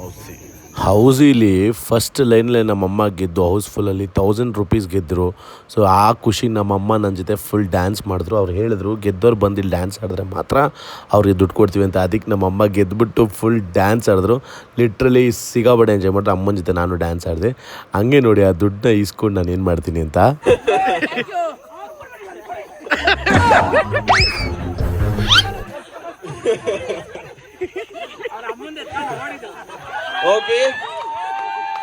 ಔಸಿ. ಹೌಸಿಲಿ ಫಸ್ಟ್ ಲೈನ್ಲೇ ನಮ್ಮಮ್ಮ ಗೆದ್ದು ಹೌಸ್ಫುಲ್ಲಲ್ಲಿ ತೌಸಂಡ್ ರುಪೀಸ್ ಗೆದ್ದರು. ಸೊ ಆ ಖುಷಿ ನಮ್ಮಮ್ಮ ನನ್ನ ಜೊತೆ ಫುಲ್ ಡ್ಯಾನ್ಸ್ ಮಾಡಿದ್ರು. ಅವ್ರು ಹೇಳಿದ್ರು ಗೆದ್ದವ್ರು ಬಂದು ಇಲ್ಲಿ ಡ್ಯಾನ್ಸ್ ಆಡಿದ್ರೆ ಮಾತ್ರ ಅವ್ರಿಗೆ ದುಡ್ಡು ಕೊಡ್ತೀವಿ ಅಂತ. ಅದಕ್ಕೆ ನಮ್ಮಮ್ಮ ಗೆದ್ದುಬಿಟ್ಟು ಫುಲ್ ಡ್ಯಾನ್ಸ್ ಆಡಿದ್ರು. ಲಿಟ್ರಲಿ ಸಿಗಾಬಡೆ ಎಂಜಾಯ್ ಮಾಡಿದ್ರೆ ಅಮ್ಮನ ಜೊತೆ ನಾನು ಡ್ಯಾನ್ಸ್ ಆಡಿದೆ. ಹಂಗೆ ನೋಡಿ ಆ ದುಡ್ಡನ್ನ ಈಸ್ಕೊಂಡು ನಾನು ಏನು ಮಾಡ್ತೀನಿ ಅಂತ. Okay.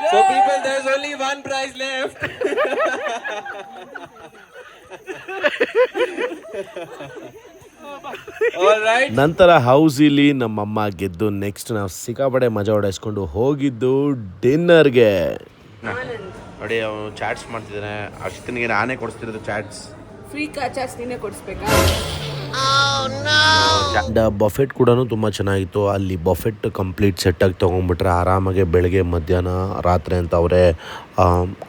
So people, there's only one prize left. ನಂತರ ಹೌಸ್ ಹೌಸಿಲಿ ನಮ್ಮಮ್ಮ ಗೆದ್ದು ನೆಕ್ಸ್ಟ್ ನಾವು ಸಿಕ್ಕಾಪಡೆ ಮಜಾ ಹೊಡೆಸ್ಕೊಂಡು ಹೋಗಿದ್ದು ಡಿನ್ನರ್ಗೆ ನೋಡಿ ಅವನು ಚಾಟ್ಸ್ ಮಾಡ್ತಿದ್ದಾನೆ ಅಷ್ಟನಿಗೆ ನಾನೇ ಕೊಡಿಸ್ತಿರೋದು ಚಾಟ್ಸ್ ಫ್ರೀ ಕೊಡಿಸ್ಬೇಕಾ? ಬಫೆಟ್ ಕೂಡ ತುಂಬ ಚೆನ್ನಾಗಿತ್ತು. ಅಲ್ಲಿ ಬಫೆಟ್ ಕಂಪ್ಲೀಟ್ ಸೆಟ್ಟಾಗಿ ತಗೊಂಡ್ಬಿಟ್ರೆ ಆರಾಮಾಗಿ ಬೆಳಗ್ಗೆ ಮಧ್ಯಾಹ್ನ ರಾತ್ರಿ ಅಂತ ಅವರೇ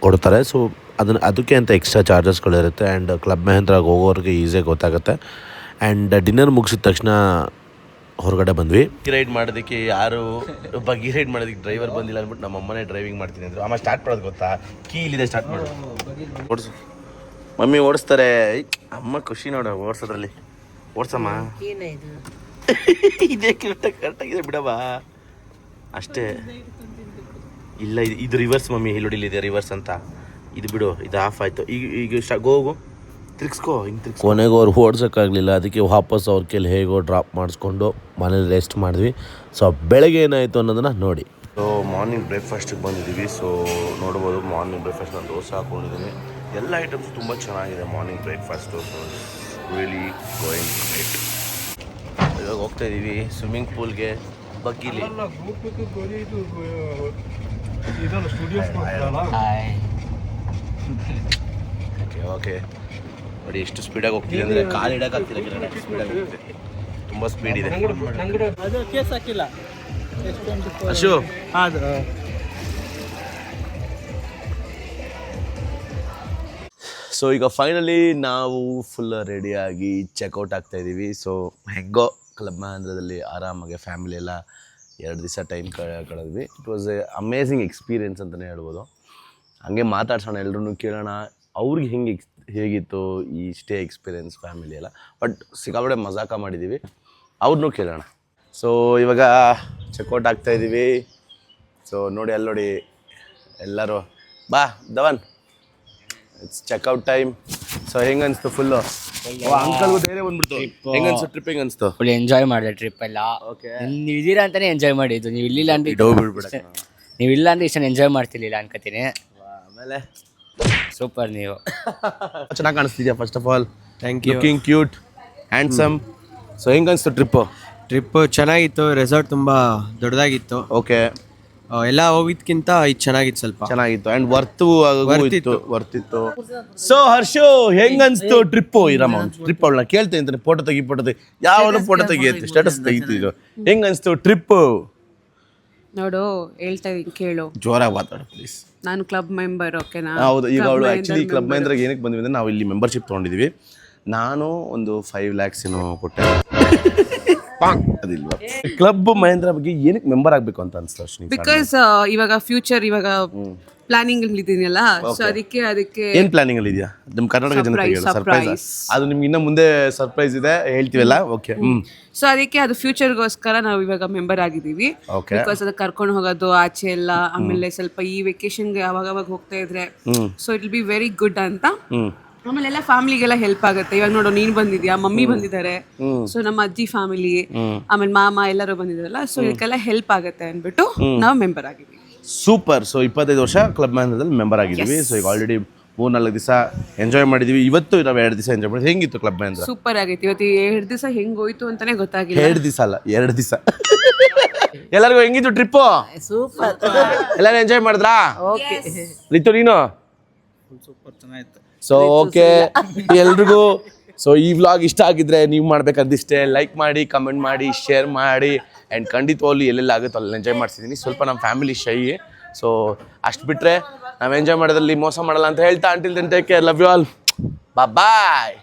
ಕೊಡ್ತಾರೆ. ಸೊ ಅದನ್ನು ಅದಕ್ಕೆ ಅಂತ ಎಕ್ಸ್ಟ್ರಾ ಚಾರ್ಜಸ್ಗಳಿರುತ್ತೆ ಆ್ಯಂಡ್ ಕ್ಲಬ್ ಮಹೇಂದ್ರಾಗ ಹೋಗೋರಿಗೆ ಈಸಿಯಾಗಿ ಗೊತ್ತಾಗುತ್ತೆ. ಆ್ಯಂಡ್ ಡಿನ್ನರ್ ಮುಗಿಸಿದ ತಕ್ಷಣ ಹೊರಗಡೆ ಬಂದ್ವಿ. ರೈಡ್ ಮಾಡೋದಕ್ಕೆ ಯಾರು ಬಗ್ಗಿ ರೈಡ್ ಮಾಡೋದಕ್ಕೆ ಡ್ರೈವರ್ ಬಂದಿಲ್ಲ ಅಂದ್ಬಿಟ್ಟು ನಮ್ಮ ಅಮ್ಮನೇ ಡ್ರೈವಿಂಗ್ ಮಾಡ್ತೀನಿ ಅಂದರು. ಅಮ್ಮ ಸ್ಟಾರ್ಟ್ ಮಾಡೋದು ಗೊತ್ತಾ? ಕೀ ಇಲ್ಲಿದೆ ಸ್ಟಾರ್ಟ್ ಮಾಡೋದು ಓಡಿಸು. ಮಮ್ಮಿ ಓಡಿಸ್ತಾರೆ. ಅಮ್ಮ ಖುಷಿ ನೋಡ ಓಡಿಸೋದ್ರಲ್ಲಿ. ಓಡ್ಸಮ್ಮ. ಇದೇ? ಕರೆಕ್ಟಾಗಿ ಕರೆಕ್ಟಾಗಿದೆ ಬಿಡವಾ ಅಷ್ಟೇ. ಇಲ್ಲ ಇದು ಇದು ರಿವರ್ಸ್ ಮಮ್ಮಿ ಇಲ್ಲಿ ಇದೆ ರಿವರ್ಸ್ ಅಂತ. ಇದು ಬಿಡು ಇದು ಆಫ್ ಆಯಿತು. ಈಗ ಈಗ ಗೋಗು ಹೋಗು ತಿರ್ಗಿಸ್ಕೋ ಹಿಂಗೆ ತಿರ್ಗಿಸ್ ಕೊನೆಗೆ ಅವ್ರು ಓಡ್ಸೋಕ್ಕಾಗಲಿಲ್ಲ. ಅದಕ್ಕೆ ವಾಪಸ್ ಅವ್ರ ಕೈಲಿ ಹೇಗೋ ಡ್ರಾಪ್ ಮಾಡಿಸ್ಕೊಂಡು ಮನೇಲಿ ರೆಸ್ಟ್ ಮಾಡಿದ್ವಿ. ಸೊ ಬೆಳಗ್ಗೆ ಏನಾಯಿತು ಅನ್ನೋದನ್ನು ನೋಡಿ. ಸೊ ಮಾರ್ನಿಂಗ್ ಬ್ರೇಕ್ಫಾಸ್ಟಿಗೆ ಬಂದಿದ್ದೀವಿ. ಸೊ ನೋಡ್ಬೋದು ಮಾರ್ನಿಂಗ್ ಬ್ರೇಕ್ಫಾಸ್ಟ್ ನಾನು ದೋಸೆ ಹಾಕ್ಕೊಂಡಿದ್ದೀನಿ ಎಲ್ಲ ಐಟಮ್ಸ್ ತುಂಬ ಚೆನ್ನಾಗಿದೆ morning breakfast really going it ಇವಾಗ ಹೋಗ್ತಾ ಇದ್ದೀವಿ ಸ್ವಿಮ್ಮಿಂಗ್ ಪೂಲ್ಗೆ ಬಗ್ಗಿಲಿ. ಓಕೆ ಓಕೆ ನೋಡಿ ಎಷ್ಟು ಸ್ಪೀಡಾಗಿ ಹೋಗ್ತಿದೆ ಅಂದರೆ ಕಾಲು ಇಡೋಕ್ಕಾಗ್ತಿಲ್ಲ ಕೆಲವು ಸ್ಪೀಡಾಗಿ ಹೋಗ್ತಿದೆ. ತುಂಬ ಸ್ಪೀಡ್ ಇದೆ. ಅಶು. ಸೊ ಈಗ ಫೈನಲಿ ನಾವು ಫುಲ್ ರೆಡಿಯಾಗಿ ಚೆಕ್ಔಟ್ ಆಗ್ತಾ ಇದ್ದೀವಿ ಸೊ ಹೆಂಗೋ ಕ್ಲಬ್ ಮಹೇಂದ್ರದಲ್ಲಿ ಆರಾಮಾಗಿ ಫ್ಯಾಮಿಲಿ ಎಲ್ಲ ಎರಡು ದಿವಸ time ಕಳೆದ್ವಿ. It was a amazing experience ಅಂತಲೇ ಹೇಳ್ಬೋದು. ಹಂಗೆ ಮಾತಾಡ್ಸೋಣ ಎಲ್ಲರೂ ಕೇಳೋಣ. ಅವ್ರಿಗೆ ಹೆಂಗೆ ಎಕ್ಸ್ ಹೇಗಿತ್ತು ಈ ಸ್ಟೇ ಎಕ್ಸ್ಪೀರಿಯೆನ್ಸ್ ಫ್ಯಾಮಿಲಿ ಎಲ್ಲ? ಬಟ್ ಸಿಕ್ಕಾಪಡೆ ಮಜಾಕ ಮಾಡಿದ್ದೀವಿ ಅವ್ರನ್ನೂ ಕೇಳೋಣ. ಸೊ ಇವಾಗ ಚೆಕ್ಔಟ್ ಆಗ್ತಾಯಿದ್ದೀವಿ ಸೊ ನೋಡಿ ಅಲ್ಲಿ ನೋಡಿ ಎಲ್ಲರೂ. ಬಾ, Dhawan. It's checkout time so ಹೆಂಗ ಅನ್ಸ್ತು ಫುಲ್ ಅಂಕಲ್ಗೂ ಬೇರೆ ಬಂದ್ಬಿಡ್ತು. ಹೆಂಗ ಅನ್ಸ್ತು ಟ್ರಿಪ್ ಹೆಂಗ ಅನ್ಸ್ತು? ಫುಲ್ ಎಂಜಾಯ್ ಮಾಡಿದೆ ಟ್ರಿಪ್ ಎಲ್ಲ. ನೀವು ಇದೀರಾ ಅಂತಾನೆ ಎಂಜಾಯ್ ಮಾಡಿದ್ದು. ನೀವು ಇಲ್ಲಿಲ್ಲ ಅಂದ್ರೆ ಇಡೋ ಬಿಡ್ಬಿಡಕ್ಕೆ ನೀವು ಇಲ್ಲ ಅಂದ್ರೆ ಇಷ್ಟೊಂದು ಎಂಜಾಯ್ ಮಾಡ್ತಿರ್ಲಿಲ್ಲ ಅನ್ಕೋತೀನಿ. ಆಮೇಲೆ? ಸೂಪರ್ ನೀವು. ಚೆನ್ನಾಗಿ ಕಾಣಿಸ್ತಿದ್ಯಾ first of all thank you looking cute handsome so ಹೆಂಗ ಅನ್ಸ್ತು ಟ್ರಿಪ್ಪು ಟ್ರಿಪ್ ಚೆನ್ನಾಗಿತ್ತು ರೆಸಾರ್ಟ್ ತುಂಬ ದೊಡ್ಡದಾಗಿತ್ತು. ಓಕೆ ಎಲ್ಲ ಹೋಗಿದ್ಕಿಂತ ಇದು ಚೆನ್ನಾಗಿತ್ತು ಸ್ವಲ್ಪ. ಚೆನ್ನಾಗಿತ್ತು. ಅಂಡ್ ವರ್ತು ಇತ್ತು. ವರ್ತಿತ್ತು. ಸೊ ಹರ್ಷು ಹೆಂಗ್ ಅನ್ಸ್ತು ಟ್ರಿಪ್ ಇರಮ್ಮ ಟ್ರಿಪ್ ಅವಳನ್ನ ಕೇಳ್ತೇನೆ ಅಂತಾನೆ ಫೋಟೋ ತೆಗಿ ಫೋಟೋ ತೆಗಿ. ಯಾವಾಗ ಫೋಟೋ ತೆಗಿಯುತ್ತೆ? ಸ್ಟೇಟಸ್ ತೆಗಿತಿದ್ರು ಹೆಂಗ್ ಅನ್ಸ್ತು ಟ್ರಿಪ್ ನೋಡು ಹೇಳ್ತಾ ಇದೀನಿ ಕೇಳು. ಜೋರಾಗಿ ಮಾತಾಡು ಪ್ಲೀಸ್ ನಾನು ಕ್ಲಬ್ ಮೆಂಬರ್ ಓಕೆನಾ ಹೌದು ಈಗ ಅವಳು member ಆ್ಯಕ್ಚುಲಿ ಕ್ಲಬ್ ಮಹೇಂದ್ರಾಗ ಏನಕ್ಕೆ ಬಂದ್ವಿ ಅಂದ್ರೆ ನಾವು ಇಲ್ಲಿ ಮೆಂಬರ್ಶಿಪ್ ತೊಗೊಂಡಿದ್ದೀವಿ ನಾನು ಒಂದು ಫೈವ್ ಲ್ಯಾಕ್ಸ್ ಏನೋ ಕೊಟ್ಟೆ. ಅದಿಲ್ವಾ? ಕ್ಲಬ್ ಮಹೇಂದ್ರ ಬಗ್ಗೆ ಏನಕ್ಕೆ ಮೆಂಬರ್ ಆಗಬೇಕು ಅಂತ ಅನ್ಸ್ತು ಅಶ್ವಿನಿ ಬಿಕಾಸ್ ಇವಾಗ ಫ್ಯೂಚರ್ ಇವಾಗ ಪ್ಲಾನಿಂಗ್ ಅಲ್ಲಿ ಇದೀನಲ್ಲ ಸೊ ಅದಕ್ಕೆ ಅದಕ್ಕೆ ಏನ್ ಪ್ಲಾನಿಂಗ್ ಅಲ್ಲಿ ಇದೆಯಾ? ನಿಮ್ ಕರ್ನಾಟಕ ಜನತೆಗೆ ಸರ್ಪ್ರೈಸ್ ಅದು ನಿಮ್ಗೆ ಇನ್ನ ಮುಂದೆ ಸರ್ಪ್ರೈಸ್ ಇದೆ ಹೇಳ್ತೀವಲ್ಲ? ಓಕೆ ಸೊ ಅದಕ್ಕೆ ಅದು ಫ್ಯೂಚರ್ ಗೋಸ್ಕರ ನಾವು ಇವಾಗ ಮೆಂಬರ್ ಆಗಿದ್ದೀವಿ. ಬಿಕಾಸ್ ಅದಕ್ಕೆ ಕರ್ಕೊಂಡು ಹೋಗೋದು ಆಚೆ ಎಲ್ಲ ಆಮೇಲೆ ಸ್ವಲ್ಪ ಈ ವೆಕೇಶನ್ಗೆ ಅವಾಗ ಅವಾಗ ಹೋಗ್ತಾ ಇದ್ರೆ so it will be very good ಅಂತ. ಆಮೇಲೆ ಎಲ್ಲ ಫ್ಯಾಮಿಲಿಗೆಲ್ಲ ಹೆಲ್ಪ್ ಆಗುತ್ತೆ. ಇವಾಗ ನೋಡು ನೀನ್ ಬಂದಿದ್ಯಾ ಮಮ್ಮಿ ಬಂದಿದ್ದಾರೆ. ಸೊ ನಮ್ಮ ಅಜ್ಜಿ ಫ್ಯಾಮಿಲಿ ಆಮೇಲೆ ಮಾಮ ಎಲ್ಲರೂ ಬಂದಿದ್ದಾರಲ್ಲ ಸೊ ಇದಕ್ಕೆಲ್ಲ ಹೆಲ್ಪ್ ಆಗುತ್ತೆ ಅಂದ್ಬಿಟ್ಟು ನಾವು ಮೆಂಬರ್ ಆಗಿದ್ದೀವಿ. ಸೂಪರ್ ಸೊ ಇಪ್ಪತ್ತೈದು ವರ್ಷ ಕ್ಲಬ್ ಮಹೇಂದ್ರದಲ್ಲಿ ಮೆಂಬರ್ ಆಗಿದ್ದೀವಿ. ಸೊ ಈಗ ಆಲ್ರೆಡಿ ಮೂರ್ ನಾಲ್ಕು ದಿವಸ ಎಂಜಾಯ್ ಮಾಡಿದೀವಿ ಇವತ್ತು ನಾವು ಎರಡು ದಿವಸ ಎಂಜಾಯ್ ಮಾಡಿದ್ವಿ ಹೆಂಗಿತ್ತು ಕ್ಲಬ್ ಮಹೇಂದ್ರ ಸೂಪರ್ ಆಗಿತ್ತು ಇವತ್ತು ಎರಡು ದಿವಸ ಹೆಂಗ್ ಹೋಯ್ತು ಅಂತಾನೆ ಗೊತ್ತಾಗಿಲ್ಲ. ಎರಡು ದಿವಸ ಅಲ್ಲ ಎರಡು ದಿವಸ. ಎಲ್ಲರಿಗೂ ಹೆಂಗಿತ್ತು ಟ್ರಿಪ್ಪು ಸೂಪರ್ ಎಲ್ಲರೂ ಎಂಜಾಯ್ ಮಾಡಿದ್ರಾ? ರಿತು ನೀನು? ಸೊ ಓಕೆ ಎಲ್ರಿಗೂ ಸೊ ಈ ವ್ಲಾಗ್ ಇಷ್ಟ ಆಗಿದ್ರೆ ನೀವು ಮಾಡ್ಬೇಕಂದಿಷ್ಟೇ ಲೈಕ್ ಮಾಡಿ ಕಮೆಂಟ್ ಮಾಡಿ ಶೇರ್ ಮಾಡಿ ಆ್ಯಂಡ್ ಖಂಡಿತವಾಗ್ಲೂ ಎಲ್ಲೆಲ್ಲ ಆಗುತ್ತೋ ಅಲ್ಲಿ ಎಂಜಾಯ್ ಮಾಡ್ತಿದ್ದೀನಿ ಸ್ವಲ್ಪ ನಮ್ಮ ಫ್ಯಾಮಿಲಿ ಶೈ ಸೊ ಅಷ್ಟು ಬಿಟ್ಟರೆ ನಾವು ಎಂಜಾಯ್ ಮಾಡೋದ್ರಲ್ಲಿ ಮೋಸ ಮಾಡಲ್ಲ ಅಂತ ಹೇಳ್ತಾ until then take care love you all bye